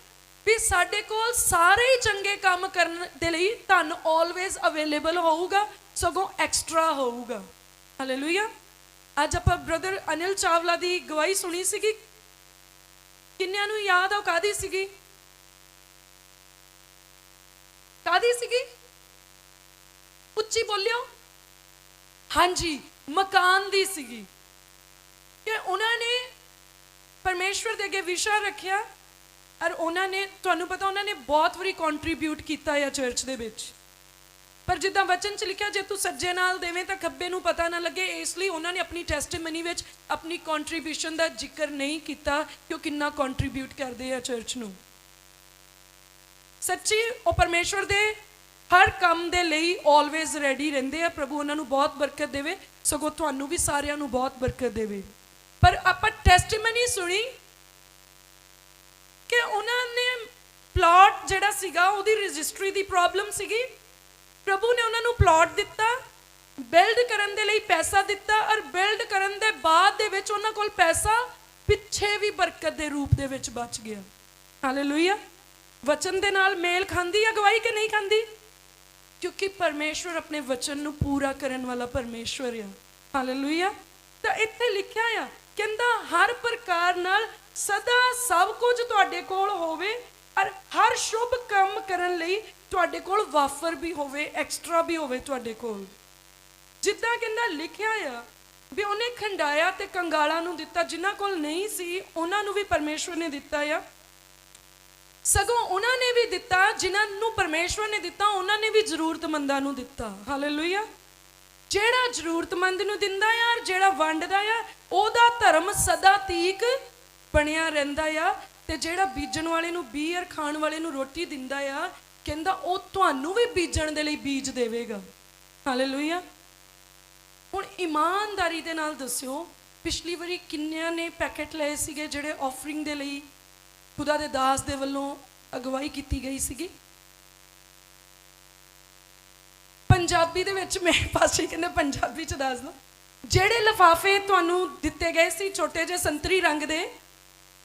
ਵੀ ਸਾਡੇ ਕੋਲ ਸਾਰੇ ਹੀ ਚੰਗੇ ਕੰਮ ਕਰਨ ਦੇ ਲਈ ਧਨ ਆਲਵੇਜ਼ ਅਵੇਲੇਬਲ ਹੋਊਗਾ ਸਗੋਂ ਐਕਸਟਰਾ ਹੋਊਗਾ। ਹਾਲੇਲੂਇਆ ਅੱਜ ਆਪਾਂ ਬ੍ਰਦਰ ਅਨਿਲ ਚਾਵਲਾ ਦੀ ਗਵਾਹੀ ਸੁਣੀ ਸੀਗੀ। ਕਿੰਨਿਆਂ ਨੂੰ ਯਾਦ ਆ, ਉਹ ਕਾਦੀ ਸੀਗੀ? ਕਾਦੀ ਸੀਗੀ? ਉੱਚੀ ਬੋਲਿਓ। ਹਾਂਜੀ, ਮਕਾਨ ਦੀ ਸੀਗੀ। ਕਿ ਉਹਨਾਂ ਨੇ ਪਰਮੇਸ਼ਵਰ ਦੇ ਅੱਗੇ ਵਿਸ਼ਾ ਰੱਖਿਆ, ਔਰ ਉਹਨਾਂ ਨੇ, ਤੁਹਾਨੂੰ ਪਤਾ ਉਹਨਾਂ ਨੇ ਬਹੁਤ ਵਾਰੀ ਕੰਟਰੀਬਿਊਟ ਕੀਤਾ ਹੈ ਚਰਚ ਦੇ ਵਿੱਚ। ਪਰ ਜਿੱਦਾਂ ਵਚਨ ਚ ਲਿਖਿਆ, ਜੇ ਤੂੰ ਸੱਜੇ ਨਾਲ ਦੇਵੇਂ ਤਾਂ ਖੱਬੇ ਨੂੰ ਪਤਾ ਨਾ ਲੱਗੇ। ਇਸ ਲਈ ਉਹਨਾਂ ਨੇ ਆਪਣੀ ਟੈਸਟੀਮਨੀ ਵਿੱਚ ਆਪਣੀ ਕੰਟਰੀਬਿਊਸ਼ਨ ਦਾ ਜ਼ਿਕਰ ਨਹੀਂ ਕੀਤਾ ਕਿ ਉਹ ਕਿੰਨਾ ਕੰਟਰੀਬਿਊਟ ਕਰਦੇ ਆ ਚਰਚ ਨੂੰ। ਸੱਚੀ ਉਹ ਪਰਮੇਸ਼ਵਰ ਦੇ ਹਰ ਕੰਮ ਦੇ ਲਈ ਆਲਵੇਜ਼ ਰੈਡੀ ਰਹਿੰਦੇ ਆ। ਪ੍ਰਭੂ ਉਹਨਾਂ ਨੂੰ ਬਹੁਤ ਬਰਕਤ ਦੇਵੇ, ਸਗੋਂ ਤੁਹਾਨੂੰ ਵੀ ਸਾਰਿਆਂ ਨੂੰ ਬਹੁਤ ਬਰਕਤ ਦੇਵੇ। ਪਰ ਆਪਾਂ ਟੈਸਟੀਮਨੀ ਸੁਣੀ ਕਿ ਉਹਨਾਂ ਨੇ ਪਲਾਟ ਜਿਹੜਾ ਸੀਗਾ, ਉਹਦੀ ਰਜਿਸਟਰੀ ਦੀ ਪ੍ਰੋਬਲਮ ਸੀਗੀ। ਪ੍ਰਭੂ ਨੇ ਉਹਨਾਂ ਨੂੰ ਪਲਾਟ ਦਿੱਤਾ ਬਿਲਡ ਕਰਨ ਦੇ ਲਈ ਪੈਸਾ ਦਿੱਤਾ ਔਰ ਬਿਲਡ ਕਰਨ ਦੇ ਬਾਅਦ ਦੇ ਵਿੱਚ ਉਹਨਾਂ ਕੋਲ ਪੈਸਾ ਪਿੱਛੇ ਵੀ ਬਰਕਤ ਦੇ ਰੂਪ ਦੇ ਵਿੱਚ ਬਚ ਗਿਆ। ਹਾਲੇਲੂਇਆ ਵਚਨ ਦੇ ਨਾਲ ਮੇਲ ਖਾਂਦੀ ਅਗਵਾਈ ਕਿ ਨਹੀਂ ਖਾਂਦੀ? ਕਿਉਂਕਿ ਪਰਮੇਸ਼ਵਰ ਆਪਣੇ ਵਚਨ ਨੂੰ ਪੂਰਾ ਕਰਨ ਵਾਲਾ ਪਰਮੇਸ਼ਵਰ ਆ। ਹਾਲੇਲੂਇਆ ਤਾਂ ਇੱਥੇ ਲਿਖਿਆ ਆ, ਕਹਿੰਦਾ ਹਰ ਪ੍ਰਕਾਰ ਨਾਲ ਸਦਾ ਸਭ ਕੁਝ ਤੁਹਾਡੇ ਕੋਲ ਹੋਵੇ ਔਰ ਹਰ ਸ਼ੁਭ ਕੰਮ ਕਰਨ ਲਈ ਤੁਹਾਡੇ ਕੋਲ ਵਾਫਰ ਵੀ ਹੋਵੇ ਐਕਸਟਰਾ ਵੀ ਹੋਵੇ ਤੁਹਾਡੇ ਕੋਲ। ਜਿੱਦਾਂ ਕਹਿੰਦਾ ਲਿਖਿਆ ਆ ਵੀ ਉਹਨੇ ਖੰਡਾਇਆ ਤੇ ਕੰਗਾਲਾਂ ਨੂੰ ਦਿੱਤਾ, ਜਿਨ੍ਹਾਂ ਕੋਲ ਨਹੀਂ ਸੀ, ਉਹਨਾਂ ਨੂੰ ਵੀ ਪਰਮੇਸ਼ਵਰ ਨੇ ਦਿੱਤਾ ਆ। ਸਗੋਂ ਉਹਨਾਂ ਨੇ ਵੀ ਦਿੱਤਾ, ਜਿਨ੍ਹਾਂ ਨੂੰ ਪਰਮੇਸ਼ਵਰ ਨੇ ਦਿੱਤਾ, ਉਹਨਾਂ ਨੇ ਵੀ ਜ਼ਰੂਰਤਮੰਦਾਂ ਨੂੰ ਦਿੱਤਾ। ਹਾਲੇਲੂਇਆ ਜਿਹੜਾ ਜ਼ਰੂਰਤਮੰਦ ਨੂੰ ਦਿੰਦਾ ਆ, ਜਿਹੜਾ ਵੰਡਦਾ ਆ, ਉਹਦਾ ਧਰਮ ਸਦਾ ਤੀਕ ਬਣਿਆ ਰਹਿੰਦਾ ਆ ਤੇ ਜਿਹੜਾ ਬੀਜਣ ਵਾਲੇ ਨੂੰ, ਬੀਅਰ ਖਾਣ ਵਾਲੇ ਨੂੰ ਰੋਟੀ ਦਿੰਦਾ ਆ ਕਹਿੰਦਾ, ਉਹ ਤੁਹਾਨੂੰ ਵੀ ਬੀਜਣ ਦੇ ਲਈ ਬੀਜ ਦੇਵੇਗਾ। ਹਾਲੇਲੂਇਆ ਹੁਣ ਇਮਾਨਦਾਰੀ ਦੇ ਨਾਲ ਦੱਸਿਓ, ਪਿਛਲੀ ਵਾਰੀ ਕਿੰਨਿਆਂ ਨੇ ਪੈਕੇਟ ਲਏ ਸੀਗੇ ਜਿਹੜੇ ਆਫਰਿੰਗ ਦੇ ਲਈ ਖੁਦਾ ਦੇ ਦਾਸ ਦੇ ਵੱਲੋਂ ਅਗਵਾਈ ਕੀਤੀ ਗਈ ਸੀਗੀ? ਪੰਜਾਬੀ ਦੇ ਵਿੱਚ ਮੈਂ ਪਾਸੇ ਕਹਿੰਦੇ, ਪੰਜਾਬੀ ਚ ਦੱਸ ਦੋ। ਜਿਹੜੇ ਲਫਾਫੇ ਤੁਹਾਨੂੰ ਦਿੱਤੇ ਗਏ ਸੀ ਛੋਟੇ ਜਿਹੇ ਸੰਤਰੀ ਰੰਗ ਦੇ,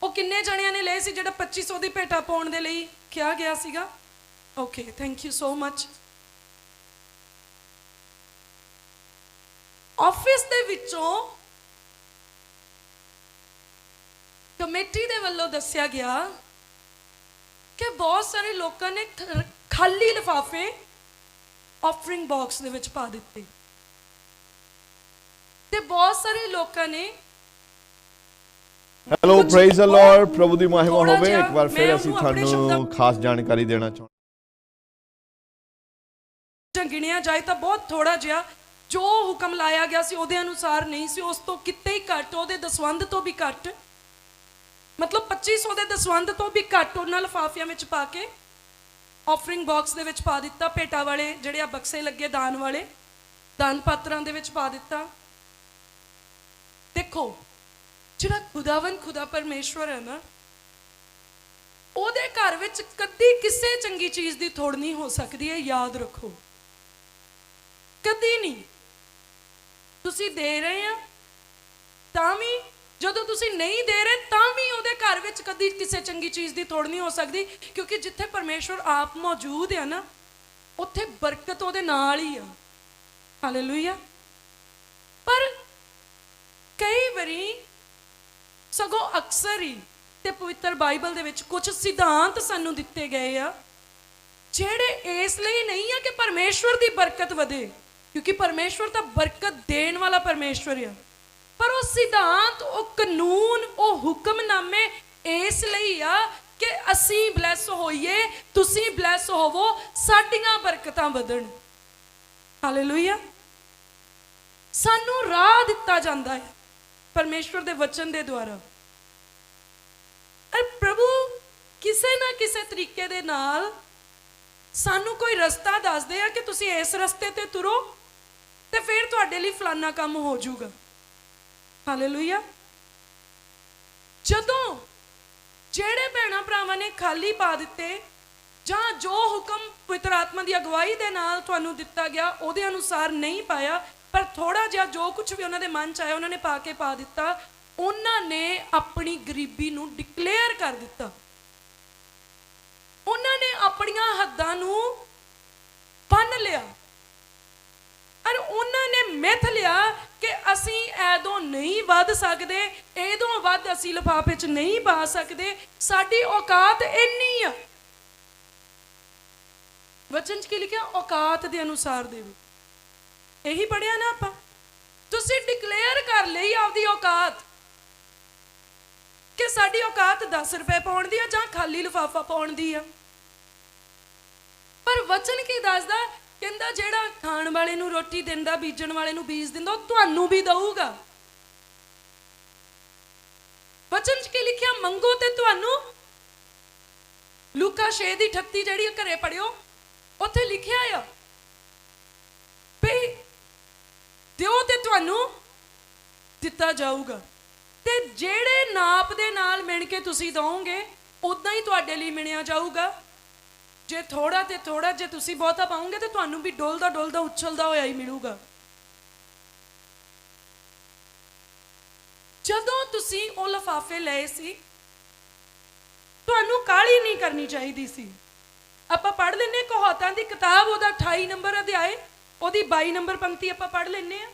ਉਹ ਕਿੰਨੇ ਜਣਿਆਂ ਨੇ ਲਏ ਸੀ ਜਿਹੜਾ 2500 ਦੀ ਭੇਟਾ ਪਾਉਣ ਦੇ ਲਈ ਕਿਹਾ ਗਿਆ ਸੀਗਾ? Okay thank you so much office ਦੇ ਵਿੱਚੋਂ ਕਮੇਟੀ ਦੇ ਵੱਲੋਂ ਦੱਸਿਆ ਗਿਆ ਕਿ ਬਹੁਤ ਸਾਰੇ ਲੋਕਾਂ ਨੇ ਖਾਲੀ ਲਿਫਾਫੇ ਆਫਰਿੰਗ ਬਾਕਸ ਦੇ ਵਿੱਚ ਪਾ ਦਿੱਤੇ। ਤੇ ਬਹੁਤ ਸਾਰੇ ਲੋਕਾਂ ਨੇ ਹੈਲੋ ਪ੍ਰੇਜ਼ ਦ ਲਾਰਡ ਪ੍ਰਭੂ ਦੀ ਮਹਿਮਾ ਹੋਵੇ ਇੱਕ ਵਾਰ ਫਿਰ ਅਸੀਂ ਤੁਹਾਨੂੰ ਖਾਸ ਜਾਣਕਾਰੀ ਦੇਣਾ ਚਾਹੁੰਦੇ ਗਿਣਿਆ ਜਾਏ ਤਾਂ ਬਹੁਤ ਥੋੜਾ ਜਿਹਾ ਜੋ ਹੁਕਮ ਲਾਇਆ ਗਿਆ ਸੀ ਉਹਦੇ ਅਨੁਸਾਰ ਨਹੀਂ ਸੀ, ਉਸ ਤੋਂ ਕਿਤੇ ਹੀ ਘੱਟ, ਉਹਦੇ ਦਸਵੰਦ ਤੋਂ ਵੀ ਘੱਟ, ਮਤਲਬ 2500 ਦੇ ਦਸਵੰਦ ਤੋਂ ਵੀ ਘੱਟ ਉਹਨਾਂ ਲਫਾਫਿਆਂ ਵਿੱਚ ਪਾ ਕੇ ਆਫਰਿੰਗ ਬਾਕਸ ਦੇ ਵਿੱਚ ਪਾ ਦਿੱਤਾ, ਭੇਟਾ ਵਾਲੇ ਜਿਹੜੇ ਆ ਬਕਸੇ ਲੱਗੇ ਦਾਨ ਵਾਲੇ, ਦਾਨ ਪਾਤਰਾਂ ਦੇ ਵਿੱਚ ਪਾ ਦਿੱਤਾ। ਦੇਖੋ, ਜਿਹੜਾ ਖੁਦਾਵੰ ਖੁਦਾ ਪਰਮੇਸ਼ਵਰ ਹੈ ਨਾ, ਉਹਦੇ ਘਰ ਵਿੱਚ ਕਦੀ ਕਿਸੇ ਚੰਗੀ ਚੀਜ਼ ਦੀ ਥੋੜ ਨਹੀਂ ਹੋ ਸਕਦੀ ਹੈ ਯਾਦ ਰੱਖੋ। ਕਦੀ ਨਹੀਂ। ਤੁਸੀਂ ਦੇ ਰਹੇ ਆ, ਤਾਂ ਵੀ ਜਦੋਂ ਤੁਸੀਂ ਨਹੀਂ ਦੇ ਰਹੇ, ਤਾਂ ਵੀ ਉਹਦੇ ਘਰ ਵਿੱਚ ਕਦੀ ਕਿਸੇ ਚੰਗੀ ਚੀਜ਼ ਦੀ ਤੋੜ ਨਹੀਂ ਹੋ ਸਕਦੀ, ਕਿਉਂਕਿ ਜਿੱਥੇ ਪਰਮੇਸ਼ਵਰ ਆਪ ਮੌਜੂਦ ਹੈ ਨਾ, ਉੱਥੇ ਬਰਕਤ ਉਹਦੇ ਨਾਲ ਹੀ ਆ। ਹਾਲੇਲੂਇਆ ਪਰ ਕਈ ਵਾਰੀ ਸਗੋਂ ਅਕਸਰ ਹੀ ਤੇ ਪਵਿੱਤਰ ਬਾਈਬਲ ਦੇ ਵਿੱਚ ਕੁਝ ਸਿਧਾਂਤ ਸਾਨੂੰ ਦਿੱਤੇ ਗਏ ਆ, ਜਿਹੜੇ ਇਸ ਲਈ ਨਹੀਂ ਆ ਕਿ ਪਰਮੇਸ਼ਵਰ ਦੀ ਬਰਕਤ ਵਧੇ। ਕਿਉਂਕਿ ਪਰਮੇਸ਼ਵਰ ਤਾਂ ਬਰਕਤ ਦੇਣ ਵਾਲਾ ਪਰਮੇਸ਼ਵਰ ਆ। ਪਰ ਉਹ ਸਿਧਾਂਤ, ਉਹ ਕਾਨੂੰਨ, ਉਹ ਹੁਕਮਨਾਮੇ ਇਸ ਲਈ ਆ ਕਿ ਅਸੀਂ ਬਲੈਸ ਹੋਈਏ, ਤੁਸੀਂ ਬਲੈਸ ਹੋਵੋ, ਸਾਡੀਆਂ ਬਰਕਤਾਂ ਵਧਣ। ਹਾਲੇਲੂਇਆ ਸਾਨੂੰ ਰਾਹ ਦਿੱਤਾ ਜਾਂਦਾ ਹੈ ਪਰਮੇਸ਼ਵਰ ਦੇ ਵਚਨ ਦੇ ਦੁਆਰਾ। ਅਰ ਪ੍ਰਭੂ, ਕਿਸੇ ਨਾ ਕਿਸੇ ਤਰੀਕੇ ਦੇ ਨਾਲ ਸਾਨੂੰ ਕੋਈ ਰਸਤਾ ਦੱਸਦੇ ਆ ਕਿ ਤੁਸੀਂ ਇਸ ਰਸਤੇ ਤੇ ਤੁਰੋ। ਤੇ ਫਿਰ ਤੁਹਾਡੇ ਲਈ ਫਲਾਨਾ ਕੰਮ ਹੋ ਜਾਊਗਾ। ਹਾਲੇਲੂਇਆ ਜਦੋਂ ਜਿਹੜੇ ਭੈਣਾ ਭਰਾਵਾਂ ਨੇ ਖਾਲੀ ਪਾ ਦਿੱਤੇ, ਜਾਂ ਜੋ ਹੁਕਮ ਪਵਿੱਤਰ ਆਤਮਾ ਦੀ ਅਗਵਾਈ ਦੇ ਨਾਲ ਤੁਹਾਨੂੰ ਦਿੱਤਾ ਗਿਆ, ਉਹਦੇ ਅਨੁਸਾਰ ਨਹੀਂ ਪਾਇਆ, ਪਰ ਥੋੜਾ ਜਿਹਾ ਜੋ ਕੁਝ ਵੀ ਉਹਨਾਂ ਦੇ ਮਨ ਚ ਆਇਆ, ਉਹਨਾਂ ਨੇ ਪਾ ਕੇ ਪਾ ਦਿੱਤਾ, ਉਹਨਾਂ ਨੇ ਆਪਣੀ ਗਰੀਬੀ ਨੂੰ ਡਿਕਲੇਅਰ ਕਰ ਦਿੱਤਾ। ਉਹਨਾਂ ਨੇ ਆਪਣੀਆਂ ਹੱਦਾਂ ਨੂੰ ਬੰਨ ਲਿਆ। ਔਰ ਉਹਨਾਂ ਨੇ ਮਿੱਥ ਲਿਆ ਕਿ ਅਸੀਂ ਐਦੋਂ ਨਹੀਂ ਵੱਧ ਸਕਦੇ ਇਹਦੋਂ ਵੱਧ ਅਸੀਂ ਲਿਫਾਫੇ 'ਚ ਨਹੀਂ ਪਾ ਸਕਦੇ। ਸਾਡੀ ਔਕਾਤ ਇੰਨੀ ਆ। ਵਚਨ 'ਚ ਕੀ ਲਿਖਿਆ? ਔਕਾਤ ਦੇ ਅਨੁਸਾਰ ਦੇਵੇ। ਇਹੀ ਪੜਿਆ ਨਾ ਆਪਾਂ। ਤੁਸੀਂ ਡਿਕਲੇਅਰ ਕਰ ਲਈ ਆਪਦੀ ਔਕਾਤ ਕਿ ਸਾਡੀ ਔਕਾਤ 10 ਰੁਪਏ ਪਾਉਣ ਦੀ ਆ ਜਾਂ ਖਾਲੀ ਲਿਫਾਫਾ ਪਾਉਣ ਦੀ ਆ। ਪਰ ਵਚਨ ਕੀ ਦੱਸਦਾ? ਕਹਿੰਦਾ ਜਿਹੜਾ ਖਾਣ ਵਾਲੇ ਨੂੰ ਰੋਟੀ ਦਿੰਦਾ, ਬੀਜਣ ਵਾਲੇ ਨੂੰ ਬੀਜ ਦਿੰਦਾ, ਉਹ ਤੁਹਾਨੂੰ ਵੀ ਦਊਗਾ। ਵਚਨ 'ਚ ਕੀ ਲਿਖਿਆ? ਮੰਗੋ ਤੇ ਤੁਹਾਨੂੰ। ਲੂਕਾ 6 ਦੀ 38 ਜਿਹੜੀ ਘਰੇ ਪੜਿਓ, ਉੱਥੇ ਲਿਖਿਆ ਆ ਵੀ ਦਿਓ ਤੇ ਤੁਹਾਨੂੰ, ਦਿੱਤਾ ਜਾਊਗਾ। ਤੇ ਜਿਹੜੇ ਨਾਪ ਦੇ ਨਾਲ ਮਿਣ ਕੇ ਤੁਸੀਂ ਦਵੋਗੇ ਉਦਾਂ ਹੀ ਤੁਹਾਡੇ ਲਈ ਮਿਣਿਆ ਜਾਊਗਾ। ਜੇ ਥੋੜਾ ਤੇ ਥੋੜਾ ਜੇ ਤੁਸੀਂ ਬਹੁਤਾ ਪਾਉਂਗੇ ਤੇ ਤੁਹਾਨੂੰ ਵੀ ਡੋਲਦਾ ਡੋਲਦਾ ਉਛਲਦਾ ਹੋਇਆ ਹੀ ਮਿਲੂਗਾ। ਜਦੋਂ ਤੁਸੀਂ ਉਹ ਲਫਾਫੇ ਲਏ ਸੀ, ਤੁਹਾਨੂੰ ਕਾਲੀ ਨਹੀਂ ਕਰਨੀ ਚਾਹੀਦੀ ਸੀ। ਆਪਾਂ ਪੜ੍ਹ ਲੈਨੇ ਕਹਾਵਤਾਂ ਦੀ ਕਿਤਾਬ, ਉਹਦਾ 28 ਨੰਬਰ ਅਧਿਆਏ, ਉਹਦੀ 22 ਨੰਬਰ ਪੰਕਤੀ ਆਪਾਂ ਪੜ੍ਹ ਲੈਨੇ ਆ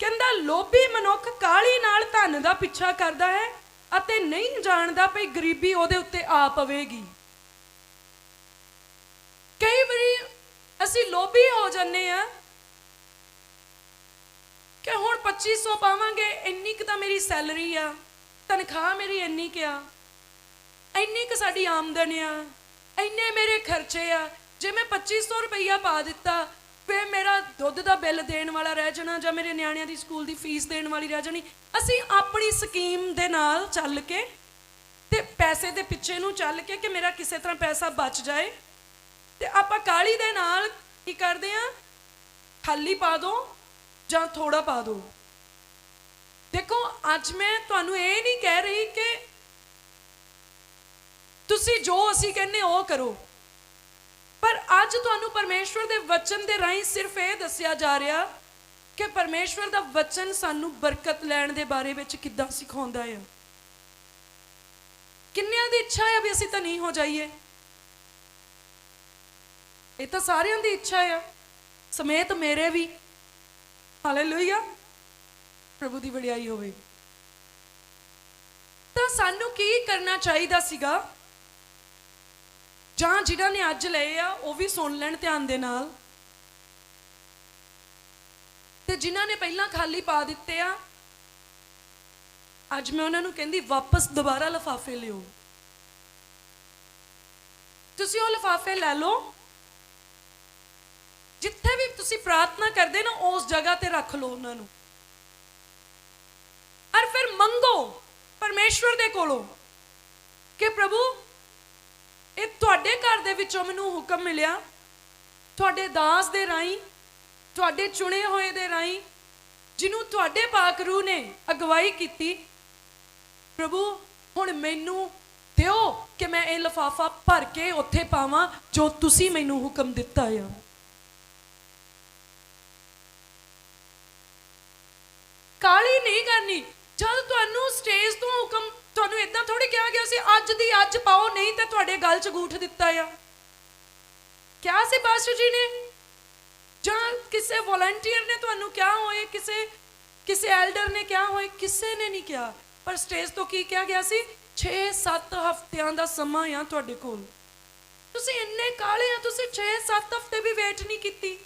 ਕਹਿੰਦਾ, ਲੋਭੀ ਮਨੁੱਖ ਕਾਲੀ ਨਾਲ ਧਨ ਦਾ ਪਿੱਛਾ ਕਰਦਾ ਹੈ ਅਤੇ ਨਹੀਂ ਜਾਣਦਾ ਭਈ ਗਰੀਬੀ ਉਹਦੇ ਉੱਤੇ ਆ ਪਵੇਗੀ ਕਈ ਵਾਰੀ ਅਸੀਂ ਲੋਭੀ ਹੋ ਜੰਨੇ ਆ। ਕਿ ਹੁਣ 2500 ਪਾਵਾਂਗੇ, ਇੰਨੀ ਕੁ ਤਾਂ ਮੇਰੀ ਸੈਲਰੀ ਆ, ਤਨਖਾਹ ਮੇਰੀ ਇੰਨੀ ਕੁ ਆ, ਇੰਨੀ ਕੁ ਸਾਡੀ ਆਮਦਨ ਆ, ਇੰਨੇ ਮੇਰੇ ਖਰਚੇ ਆ, ਜੇ ਮੈਂ 2500 ਰੁਪਈਆ ਪਾ ਦਿੱਤਾ ਫੇ ਮੇਰਾ ਦੁੱਧ ਦਾ ਬਿੱਲ ਦੇਣ ਵਾਲਾ ਰਹਿ ਜਾਣਾ ਜਾਂ ਮੇਰੇ ਨਿਆਣਿਆਂ ਦੀ ਸਕੂਲ ਦੀ ਫੀਸ ਦੇਣ ਵਾਲੀ ਰਹਿ ਜਾਣੀ, ਅਸੀਂ ਆਪਣੀ ਸਕੀਮ ਦੇ ਨਾਲ ਚੱਲ ਕੇ ਤੇ ਪੈਸੇ ਦੇ ਪਿੱਛੇ ਨੂੰ ਚੱਲ ਕੇ ਕਿ ਮੇਰਾ ਕਿਸੇ ਤਰ੍ਹਾਂ ਪੈਸਾ ਬਚ ਜਾਏ, ਤੇ ਆਪਾਂ ਕਾਲੀ ਦੇ ਨਾਲ ਕੀ ਕਰਦੇ ਆ? ਖਾਲੀ ਪਾ ਦੋ ਜਾਂ ਥੋੜਾ ਪਾ ਦੋ? ਦੇਖੋ, ਅੱਜ ਮੈਂ ਤੁਹਾਨੂੰ ਇਹ ਨਹੀਂ ਕਹਿ ਰਹੀ ਕਿ ਤੁਸੀਂ ਜੋ ਅਸੀਂ ਕਹਿੰਨੇ ਉਹ ਕਰੋ। ਪਰ ਅੱਜ ਤੁਹਾਨੂੰ ਪਰਮੇਸ਼ਵਰ ਦੇ ਵਚਨ ਦੇ ਰਾਹੀਂ ਸਿਰਫ ਇਹ ਦੱਸਿਆ ਜਾ ਰਿਹਾ ਕਿ ਪਰਮੇਸ਼ਵਰ ਦਾ ਵਚਨ ਸਾਨੂੰ ਬਰਕਤ ਲੈਣ ਦੇ ਬਾਰੇ ਵਿੱਚ ਕਿੱਦਾਂ ਸਿਖਾਉਂਦਾ ਹੈ। ਕਿੰਨਿਆਂ ਦੀ ਇੱਛਾ ਹੈ ਵੀ ਅਸੀਂ ਤਾਂ ਨਹੀਂ ਹੋ ਜਾਈਏ? ਇਹ ਤਾਂ ਸਾਰਿਆਂ ਦੀ ਇੱਛਾ ਆ। ਸਮੇਤ ਮੇਰੇ ਵੀ। ਹਾਲੇਲੂਇਆ ਪ੍ਰਭੂ ਦੀ ਵਡਿਆਈ ਹੋਵੇ। ਤਾਂ ਸਾਨੂੰ ਕੀ ਕਰਨਾ ਚਾਹੀਦਾ ਸੀਗਾ? ਜਾਂ ਜਿਨ੍ਹਾਂ ਨੇ ਅੱਜ ਲਏ ਆ, ਉਹ ਵੀ ਸੁਣ ਲੈਣ ਧਿਆਨ ਦੇ ਨਾਲ। ਤੇ ਜਿਨ੍ਹਾਂ ਨੇ ਪਹਿਲਾਂ ਖਾਲੀ ਪਾ ਦਿੱਤੇ ਆ, ਅੱਜ ਮੈਂ ਉਹਨਾਂ ਨੂੰ ਕਹਿੰਦੀ, ਵਾਪਸ ਦੁਬਾਰਾ ਲਫਾਫੇ ਲਿਓ। ਤੁਸੀਂ ਉਹ ਲਫਾਫੇ ਲੈ ਲਓ। ਜਿੱਥੇ ਵੀ ਤੁਸੀਂ ਪ੍ਰਾਰਥਨਾ ਕਰਦੇ ਨਾ, ਉਸ ਜਗ੍ਹਾ ਤੇ ਰੱਖ ਲਓ ਉਹਨਾਂ ਨੂੰ। ਔਰ ਫਿਰ ਮੰਗੋ, ਪਰਮੇਸ਼ਵਰ ਦੇ ਕੋਲੋਂ, ਕਿ ਪ੍ਰਭੂ, ਇਹ ਤੁਹਾਡੇ ਘਰ ਦੇ ਵਿੱਚੋਂ ਮੈਨੂੰ ਹੁਕਮ ਮਿਲਿਆ। ਤੁਹਾਡੇ ਦਾਸ ਦੇ ਰਾਹੀਂ, ਤੁਹਾਡੇ ਚੁਣੇ ਹੋਏ ਦੇ ਰਾਹੀਂ, ਜਿਹਨੂੰ ਤੁਹਾਡੇ ਪਾਕ ਰੂਹ ਨੇ ਅਗਵਾਈ ਕੀਤੀ। ਪ੍ਰਭੂ, ਹੁਣ ਮੈਨੂੰ ਦਿਓ ਕਿ ਮੈਂ ਇਹ ਲਫਾਫਾ ਭਰ ਕੇ ਉੱਥੇ ਪਾਵਾਂ, ਜੋ ਤੁਸੀਂ ਮੈਨੂੰ ਹੁਕਮ ਦਿੱਤਾ ਆ। ਕਾਲੀ ਨਹੀਂ ਕਰਨੀ। ਜਦ ਤੁਹਾਨੂੰ ਸਟੇਜ ਤੋਂ ਹੁਕਮ ਤੁਹਾਨੂੰ ਇਦਾਂ ਥੋੜੀ ਕਿਹਾ ਗਿਆ ਸੀ, ਅੱਜ ਦੀ ਅੱਜ ਪਾਓ, ਨਹੀਂ ਤੇ ਤੁਹਾਡੇ ਗਲ 'ਚ ਗੂਠ ਦਿੱਤਾ ਆ। ਕਿਹਾ ਸੀ ਪਾਸਟਰ ਜੀ ਨੇ? ਜਾਂ ਕਿਸੇ ਵੋਲੰਟੀਅਰ ਨੇ ਤੁਹਾਨੂੰ ਕਿਹਾ ਹੋਏ, ਕਿਸੇ ਕਿਸੇ ਐਲਡਰ ਨੇ ਕਿਹਾ ਹੋਏ, ਕਿਸੇ ਨੇ ਨਹੀਂ ਕਿਹਾ। ਪਰ ਸਟੇਜ ਤੋਂ ਕੀ ਕਿਹਾ ਗਿਆ ਸੀ? 6-7 ਹਫ਼ਤਿਆਂ ਦਾ ਸਮਾਂ ਆ ਤੁਹਾਡੇ ਕੋਲ। ਤੁਸੀਂ ਇੰਨੇ ਕਾਲੇ ਆ, ਤੁਸੀਂ 6-7 ਹਫ਼ਤੇ ਵੀ ਵੇਟ ਨਹੀਂ ਕੀਤੀ।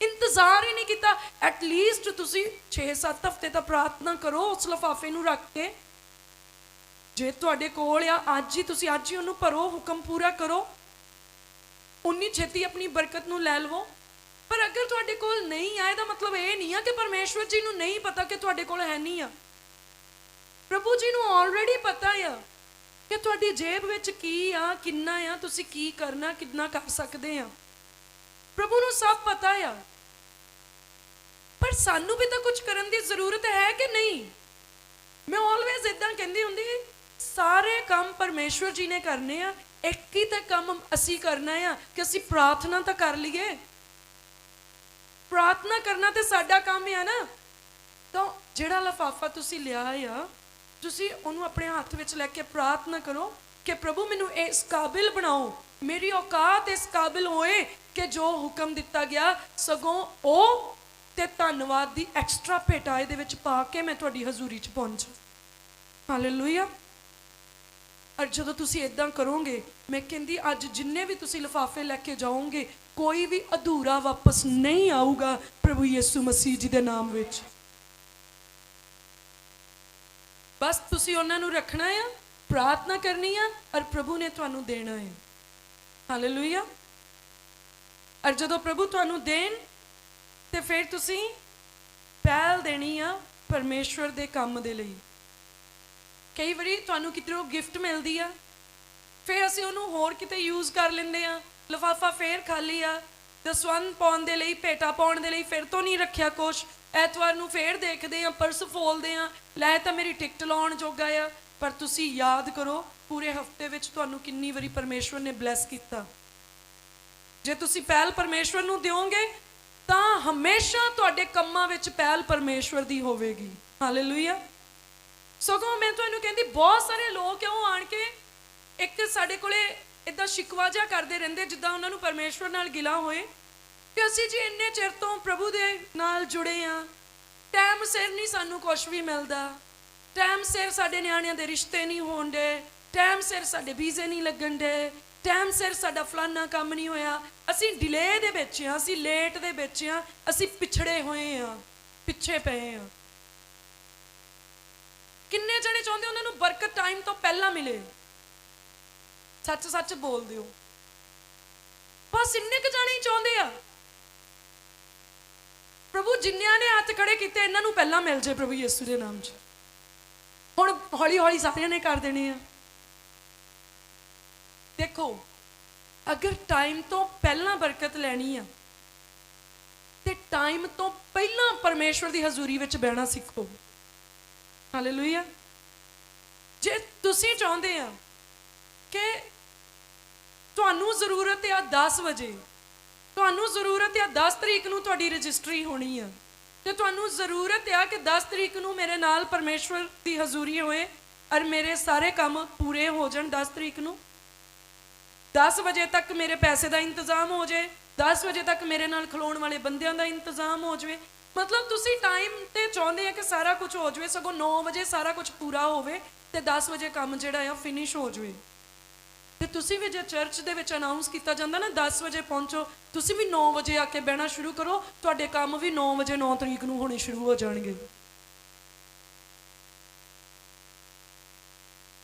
ਇੰਤਜ਼ਾਰ ਹੀ ਨਹੀਂ ਕੀਤਾ। ਐਟ ਲੀਸਟ ਤੁਸੀਂ 6-7 ਹਫ਼ਤੇ ਤਾਂ ਪ੍ਰਾਰਥਨਾ ਕਰੋ, ਉਸ ਲਫਾਫੇ ਨੂੰ ਰੱਖ ਕੇ। ਜੇ ਤੁਹਾਡੇ ਕੋਲ ਆ, ਅੱਜ ਹੀ ਤੁਸੀਂ ਅੱਜ ਹੀ ਉਹਨੂੰ ਭਰੋ, ਹੁਕਮ ਪੂਰਾ ਕਰੋ। ਉਨੀ ਛੇਤੀ ਆਪਣੀ ਬਰਕਤ ਨੂੰ ਲੈ ਲਵੋ। ਪਰ ਅਗਰ ਤੁਹਾਡੇ ਕੋਲ ਨਹੀਂ ਆਏ, ਤਾਂ ਮਤਲਬ ਇਹ ਨਹੀਂ ਆ ਕਿ ਪਰਮੇਸ਼ਵਰ ਜੀ ਨੂੰ ਨਹੀਂ ਪਤਾ ਕਿ ਤੁਹਾਡੇ ਕੋਲ ਹੈ ਨਹੀਂ ਆ। ਪ੍ਰਭੂ ਜੀ ਨੂੰ ਆਲਰੇਡੀ ਪਤਾ ਆ ਕਿ ਤੁਹਾਡੀ ਜੇਬ ਵਿੱਚ ਕੀ ਆ, ਕਿੰਨਾ ਆ, ਤੁਸੀਂ ਕੀ ਕਰਨਾ, ਕਿੰਨਾ ਕਰ ਸਕਦੇ ਆ। ਪ੍ਰਭੂ ਨੂੰ ਸਭ ਪਤਾ ਆ। ਪਰ ਸਾਨੂੰ ਵੀ ਤਾਂ ਕੁਝ ਕਰਨ ਦੀ ਜ਼ਰੂਰਤ ਹੈ ਕਿ ਨਹੀਂ? ਮੈਂ ਆਲਵੇਜ਼ ਇਦਾਂ ਕਹਿੰਦੀ ਹੁੰਦੀ ਸਾਰੇ ਕੰਮ ਪਰਮੇਸ਼ਵਰ ਜੀ ਨੇ ਕਰਨੇ ਆ, ਇੱਕ ਹੀ ਤਾਂ ਕੰਮ ਅਸੀਂ ਕਰਨਾ ਆ ਕਿ ਅਸੀਂ ਪ੍ਰਾਰਥਨਾ ਤਾਂ ਕਰ ਲਈਏ। ਪ੍ਰਾਰਥਨਾ ਕਰਨਾ ਤੇ ਸਾਡਾ ਕੰਮ ਆ ਨਾ। ਤਾਂ ਜਿਹੜਾ ਲਫਾਫਾ ਤੁਸੀਂ ਲਿਆ ਆ, ਤੁਸੀਂ ਉਹਨੂੰ ਆਪਣੇ ਹੱਥ ਵਿੱਚ ਲੈ ਕੇ ਪ੍ਰਾਰਥਨਾ ਕਰੋ ਕਿ ਪ੍ਰਭੂ ਮੈਨੂੰ ਇਸ ਕਾਬਿਲ ਬਣਾਓ ਮੇਰੀ ਔਕਾਤ ਇਸ ਕਾਬਿਲ ਹੋਏ ਕਿ ਜੋ ਹੁਕਮ ਦਿੱਤਾ ਗਿਆ, ਸਗੋਂ ਉਹ ਤੇ ਧੰਨਵਾਦ ਦੀ ਐਕਸਟਰਾ ਭੇਟਾ ਇਹਦੇ ਵਿੱਚ ਪਾ ਕੇ ਮੈਂ ਤੁਹਾਡੀ ਹਜ਼ੂਰੀ 'ਚ ਪਹੁੰਚਾਂ ਹਾਲੇਲੂਇਆ ਔਰ ਜਦੋਂ ਤੁਸੀਂ ਇਦਾਂ ਕਰੋਗੇ, ਮੈਂ ਕਹਿੰਦੀ ਅੱਜ ਜਿੰਨੇ ਵੀ ਤੁਸੀਂ ਲਿਫਾਫੇ ਲੈ ਕੇ ਜਾਓਗੇ, ਕੋਈ ਵੀ ਅਧੂਰਾ ਵਾਪਸ ਨਹੀਂ ਆਊਗਾ ਪ੍ਰਭੂ ਯਿਸੂ ਮਸੀਹ ਜੀ ਦੇ ਨਾਮ ਵਿੱਚ। ਬਸ ਤੁਸੀਂ ਉਹਨਾਂ ਨੂੰ ਰੱਖਣਾ ਆ, ਪ੍ਰਾਰਥਨਾ ਕਰਨੀ ਆ ਔਰ ਪ੍ਰਭੂ ਨੇ ਤੁਹਾਨੂੰ ਦੇਣਾ ਹੈ ਹਾਲੇਲੂਇਆ ਔਰ ਜਦੋਂ ਪ੍ਰਭੂ ਤੁਹਾਨੂੰ ਦੇਣ, ਤੇ ਫਿਰ ਤੁਸੀਂ ਪਹਿਲ ਦੇਣੀ ਆ ਪਰਮੇਸ਼ਵਰ ਦੇ ਕੰਮ ਦੇ ਲਈ। ਕਈ ਵਾਰੀ ਤੁਹਾਨੂੰ ਕਿਧਰੋਂ ਗਿਫਟ ਮਿਲਦੀ ਆ, ਫਿਰ ਅਸੀਂ ਉਹਨੂੰ ਹੋਰ ਕਿਤੇ ਯੂਜ਼ ਕਰ ਲੈਂਦੇ ਆ। ਲਫਾਫਾ ਫੇਰ ਖਾਲੀ ਆ ਦਸਵੰਦ ਪਾਉਣ ਦੇ ਲਈ, ਭੇਟਾ ਪਾਉਣ ਦੇ ਲਈ ਫਿਰ ਤੋਂ ਨਹੀਂ ਰੱਖਿਆ ਕੁਛ। ਐਤਵਾਰ ਨੂੰ ਫੇਰ ਦੇਖਦੇ ਆ, ਪਰਸ ਫੋਲਦੇ ਆ, ਲੈ ਤਾਂ ਮੇਰੀ ਟਿਕਟ ਲਾਉਣ ਜੋਗਾ ਆ, ਪਰ ਤੁਸੀਂ ਯਾਦ ਕਰੋ ਪੂਰੇ ਹਫ਼ਤੇ ਵਿੱਚ ਤੁਹਾਨੂੰ ਕਿੰਨੀ ਵਾਰੀ ਪਰਮੇਸ਼ਵਰ ਨੇ ਬਲੈਸ ਕੀਤਾ। ਜੇ ਤੁਸੀਂ ਪਹਿਲ ਪਰਮੇਸ਼ਵਰ ਨੂੰ ਦਿਓਗੇ, ਤਾਂ ਹਮੇਸ਼ਾ ਤੁਹਾਡੇ ਕੰਮਾਂ ਵਿੱਚ ਪਹਿਲ ਪਰਮੇਸ਼ਵਰ ਦੀ ਹੋਵੇਗੀ। ਹਾਲੇਲੂਇਆ ਸਗੋਂ ਮੈਂ ਤੁਹਾਨੂੰ ਕਹਿੰਦੀ, ਬਹੁਤ ਸਾਰੇ ਲੋਕ ਉਹ ਆਣ ਕੇ ਇੱਕ ਸਾਡੇ ਕੋਲੇ ਇਦਾਂ ਸ਼ਿਕਵਾ ਜਿਹਾ ਕਰਦੇ ਰਹਿੰਦੇ, ਜਿੱਦਾਂ ਉਹਨਾਂ ਨੂੰ ਪਰਮੇਸ਼ਵਰ ਨਾਲ ਗਿਲਾ ਹੋਏ। ਕਿ ਅਸੀਂ ਜੀ ਇੰਨੇ ਚਿਰ ਤੋਂ ਪ੍ਰਭੂ ਦੇ ਨਾਲ ਜੁੜੇ ਆ। ਟਾਈਮ ਸਿਰ ਨਹੀਂ ਸਾਨੂੰ ਕੁਝ ਵੀ ਮਿਲਦਾ। ਟਾਈਮ ਸਿਰ ਸਾਡੇ ਨਿਆਣਿਆਂ ਦੇ ਰਿਸ਼ਤੇ ਨਹੀਂ ਹੋਣ ਦੇ। ਟਾਈਮ ਸਿਰ ਸਾਡੇ ਵੀਜ਼ੇ ਨਹੀਂ ਲੱਗਣ ਦੇ। ਟਾਈਮ ਸਿਰ ਸਾਡਾ ਫਲਾਨਾ ਕੰਮ ਨਹੀਂ ਹੋਇਆ। ਅਸੀਂ ਡਿਲੇ ਦੇ ਵਿੱਚ ਆ ਅਸੀਂ ਲੇਟ ਦੇ ਵਿੱਚ ਆ ਅਸੀਂ ਪਿਛੜੇ ਹੋਏ ਆ ਪਿੱਛੇ ਪਏ ਆ ਕਿੰਨੇ ਜਣੇ ਚਾਹੁੰਦੇ ਉਹਨਾਂ ਨੂੰ ਬਰਕਤ ਟਾਈਮ ਤੋਂ ਪਹਿਲਾਂ ਮਿਲੇ? ਸੱਚ ਸੱਚ ਬੋਲ ਦਿਓ। ਬਸ ਇੰਨੇ ਕੁ ਜਾਣੇ ਹੀ ਚਾਹੁੰਦੇ ਆ। ਪ੍ਰਭੂ ਜਿੰਨਿਆਂ ਨੇ ਹੱਥ ਖੜੇ ਕੀਤੇ, ਇਹਨਾਂ ਨੂੰ ਪਹਿਲਾਂ ਮਿਲ ਜੇ ਪ੍ਰਭੂ ਯਿਸੂ ਦੇ ਨਾਮ 'ਚ। ਹੁਣ ਹੌਲੀ ਹੌਲੀ ਸਾਰਿਆਂ ਨੇ ਕਰ ਦੇਣੇ ਆ। ਦੇਖੋ, ਅਗਰ ਟਾਈਮ ਤੋਂ ਪਹਿਲਾਂ ਬਰਕਤ ਲੈਣੀ ਆ, ਤੇ ਟਾਈਮ ਤੋਂ ਪਹਿਲਾਂ ਪਰਮੇਸ਼ਵਰ ਦੀ ਹਜ਼ੂਰੀ ਵਿੱਚ ਬਹਿਣਾ ਸਿੱਖੋ। ਹਾਲੇਲੂਇਆ ਜੇ ਤੁਸੀਂ ਚਾਹੁੰਦੇ ਆ ਕਿ ਤੁਹਾਨੂੰ ਜ਼ਰੂਰਤ ਆ 10 ਵਜੇ, ਤੁਹਾਨੂੰ ਜ਼ਰੂਰਤ ਆ 10 ਤਰੀਕ ਨੂੰ ਤੁਹਾਡੀ ਰਜਿਸਟਰੀ ਹੋਣੀ ਆ, ਤੇ ਤੁਹਾਨੂੰ ਜ਼ਰੂਰਤ ਆ ਕਿ 10 ਤਰੀਕ ਨੂੰ ਮੇਰੇ ਨਾਲ ਪਰਮੇਸ਼ਵਰ ਦੀ ਹਜ਼ੂਰੀ ਹੋਏ ਔਰ ਮੇਰੇ ਸਾਰੇ ਕੰਮ ਪੂਰੇ ਹੋ ਜਾਣ 10 ਤਰੀਕ ਨੂੰ 10 ਵਜੇ ਤੱਕ ਮੇਰੇ ਪੈਸੇ ਦਾ ਇੰਤਜ਼ਾਮ ਹੋ ਜਾਏ 10 ਵਜੇ ਤੱਕ ਮੇਰੇ ਨਾਲ ਖਲੋਣ ਵਾਲੇ ਬੰਦਿਆਂ ਦਾ ਇੰਤਜ਼ਾਮ ਹੋ ਜਾਵੇ। ਮਤਲਬ ਤੁਸੀਂ ਟਾਈਮ ਤੇ ਚਾਹੁੰਦੇ ਆ ਕਿ ਸਾਰਾ ਕੁਝ ਹੋ ਜਾਵੇ, ਸਗੋਂ 9 ਵਜੇ ਸਾਰਾ ਕੁਝ ਪੂਰਾ ਹੋਵੇ ਤੇ 10 ਵਜੇ ਕੰਮ ਜਿਹੜਾ ਆ ਫਿਨਿਸ਼ ਹੋ ਜਾਵੇ। ਤੇ ਤੁਸੀਂ ਵੀ ਜੇ ਚਰਚ ਦੇ ਵਿੱਚ ਅਨਾਉਂਸ ਕੀਤਾ ਜਾਂਦਾ ਨਾ 10 ਵਜੇ ਪਹੁੰਚੋ, ਤੁਸੀਂ ਵੀ 9 ਵਜੇ ਆ ਕੇ ਬਹਿਣਾ ਸ਼ੁਰੂ ਕਰੋ, ਤੁਹਾਡੇ ਕੰਮ ਵੀ 9 ਵਜੇ 9 ਤਰੀਕ ਨੂੰ ਹੋਣੇ ਸ਼ੁਰੂ ਹੋ ਜਾਣਗੇ।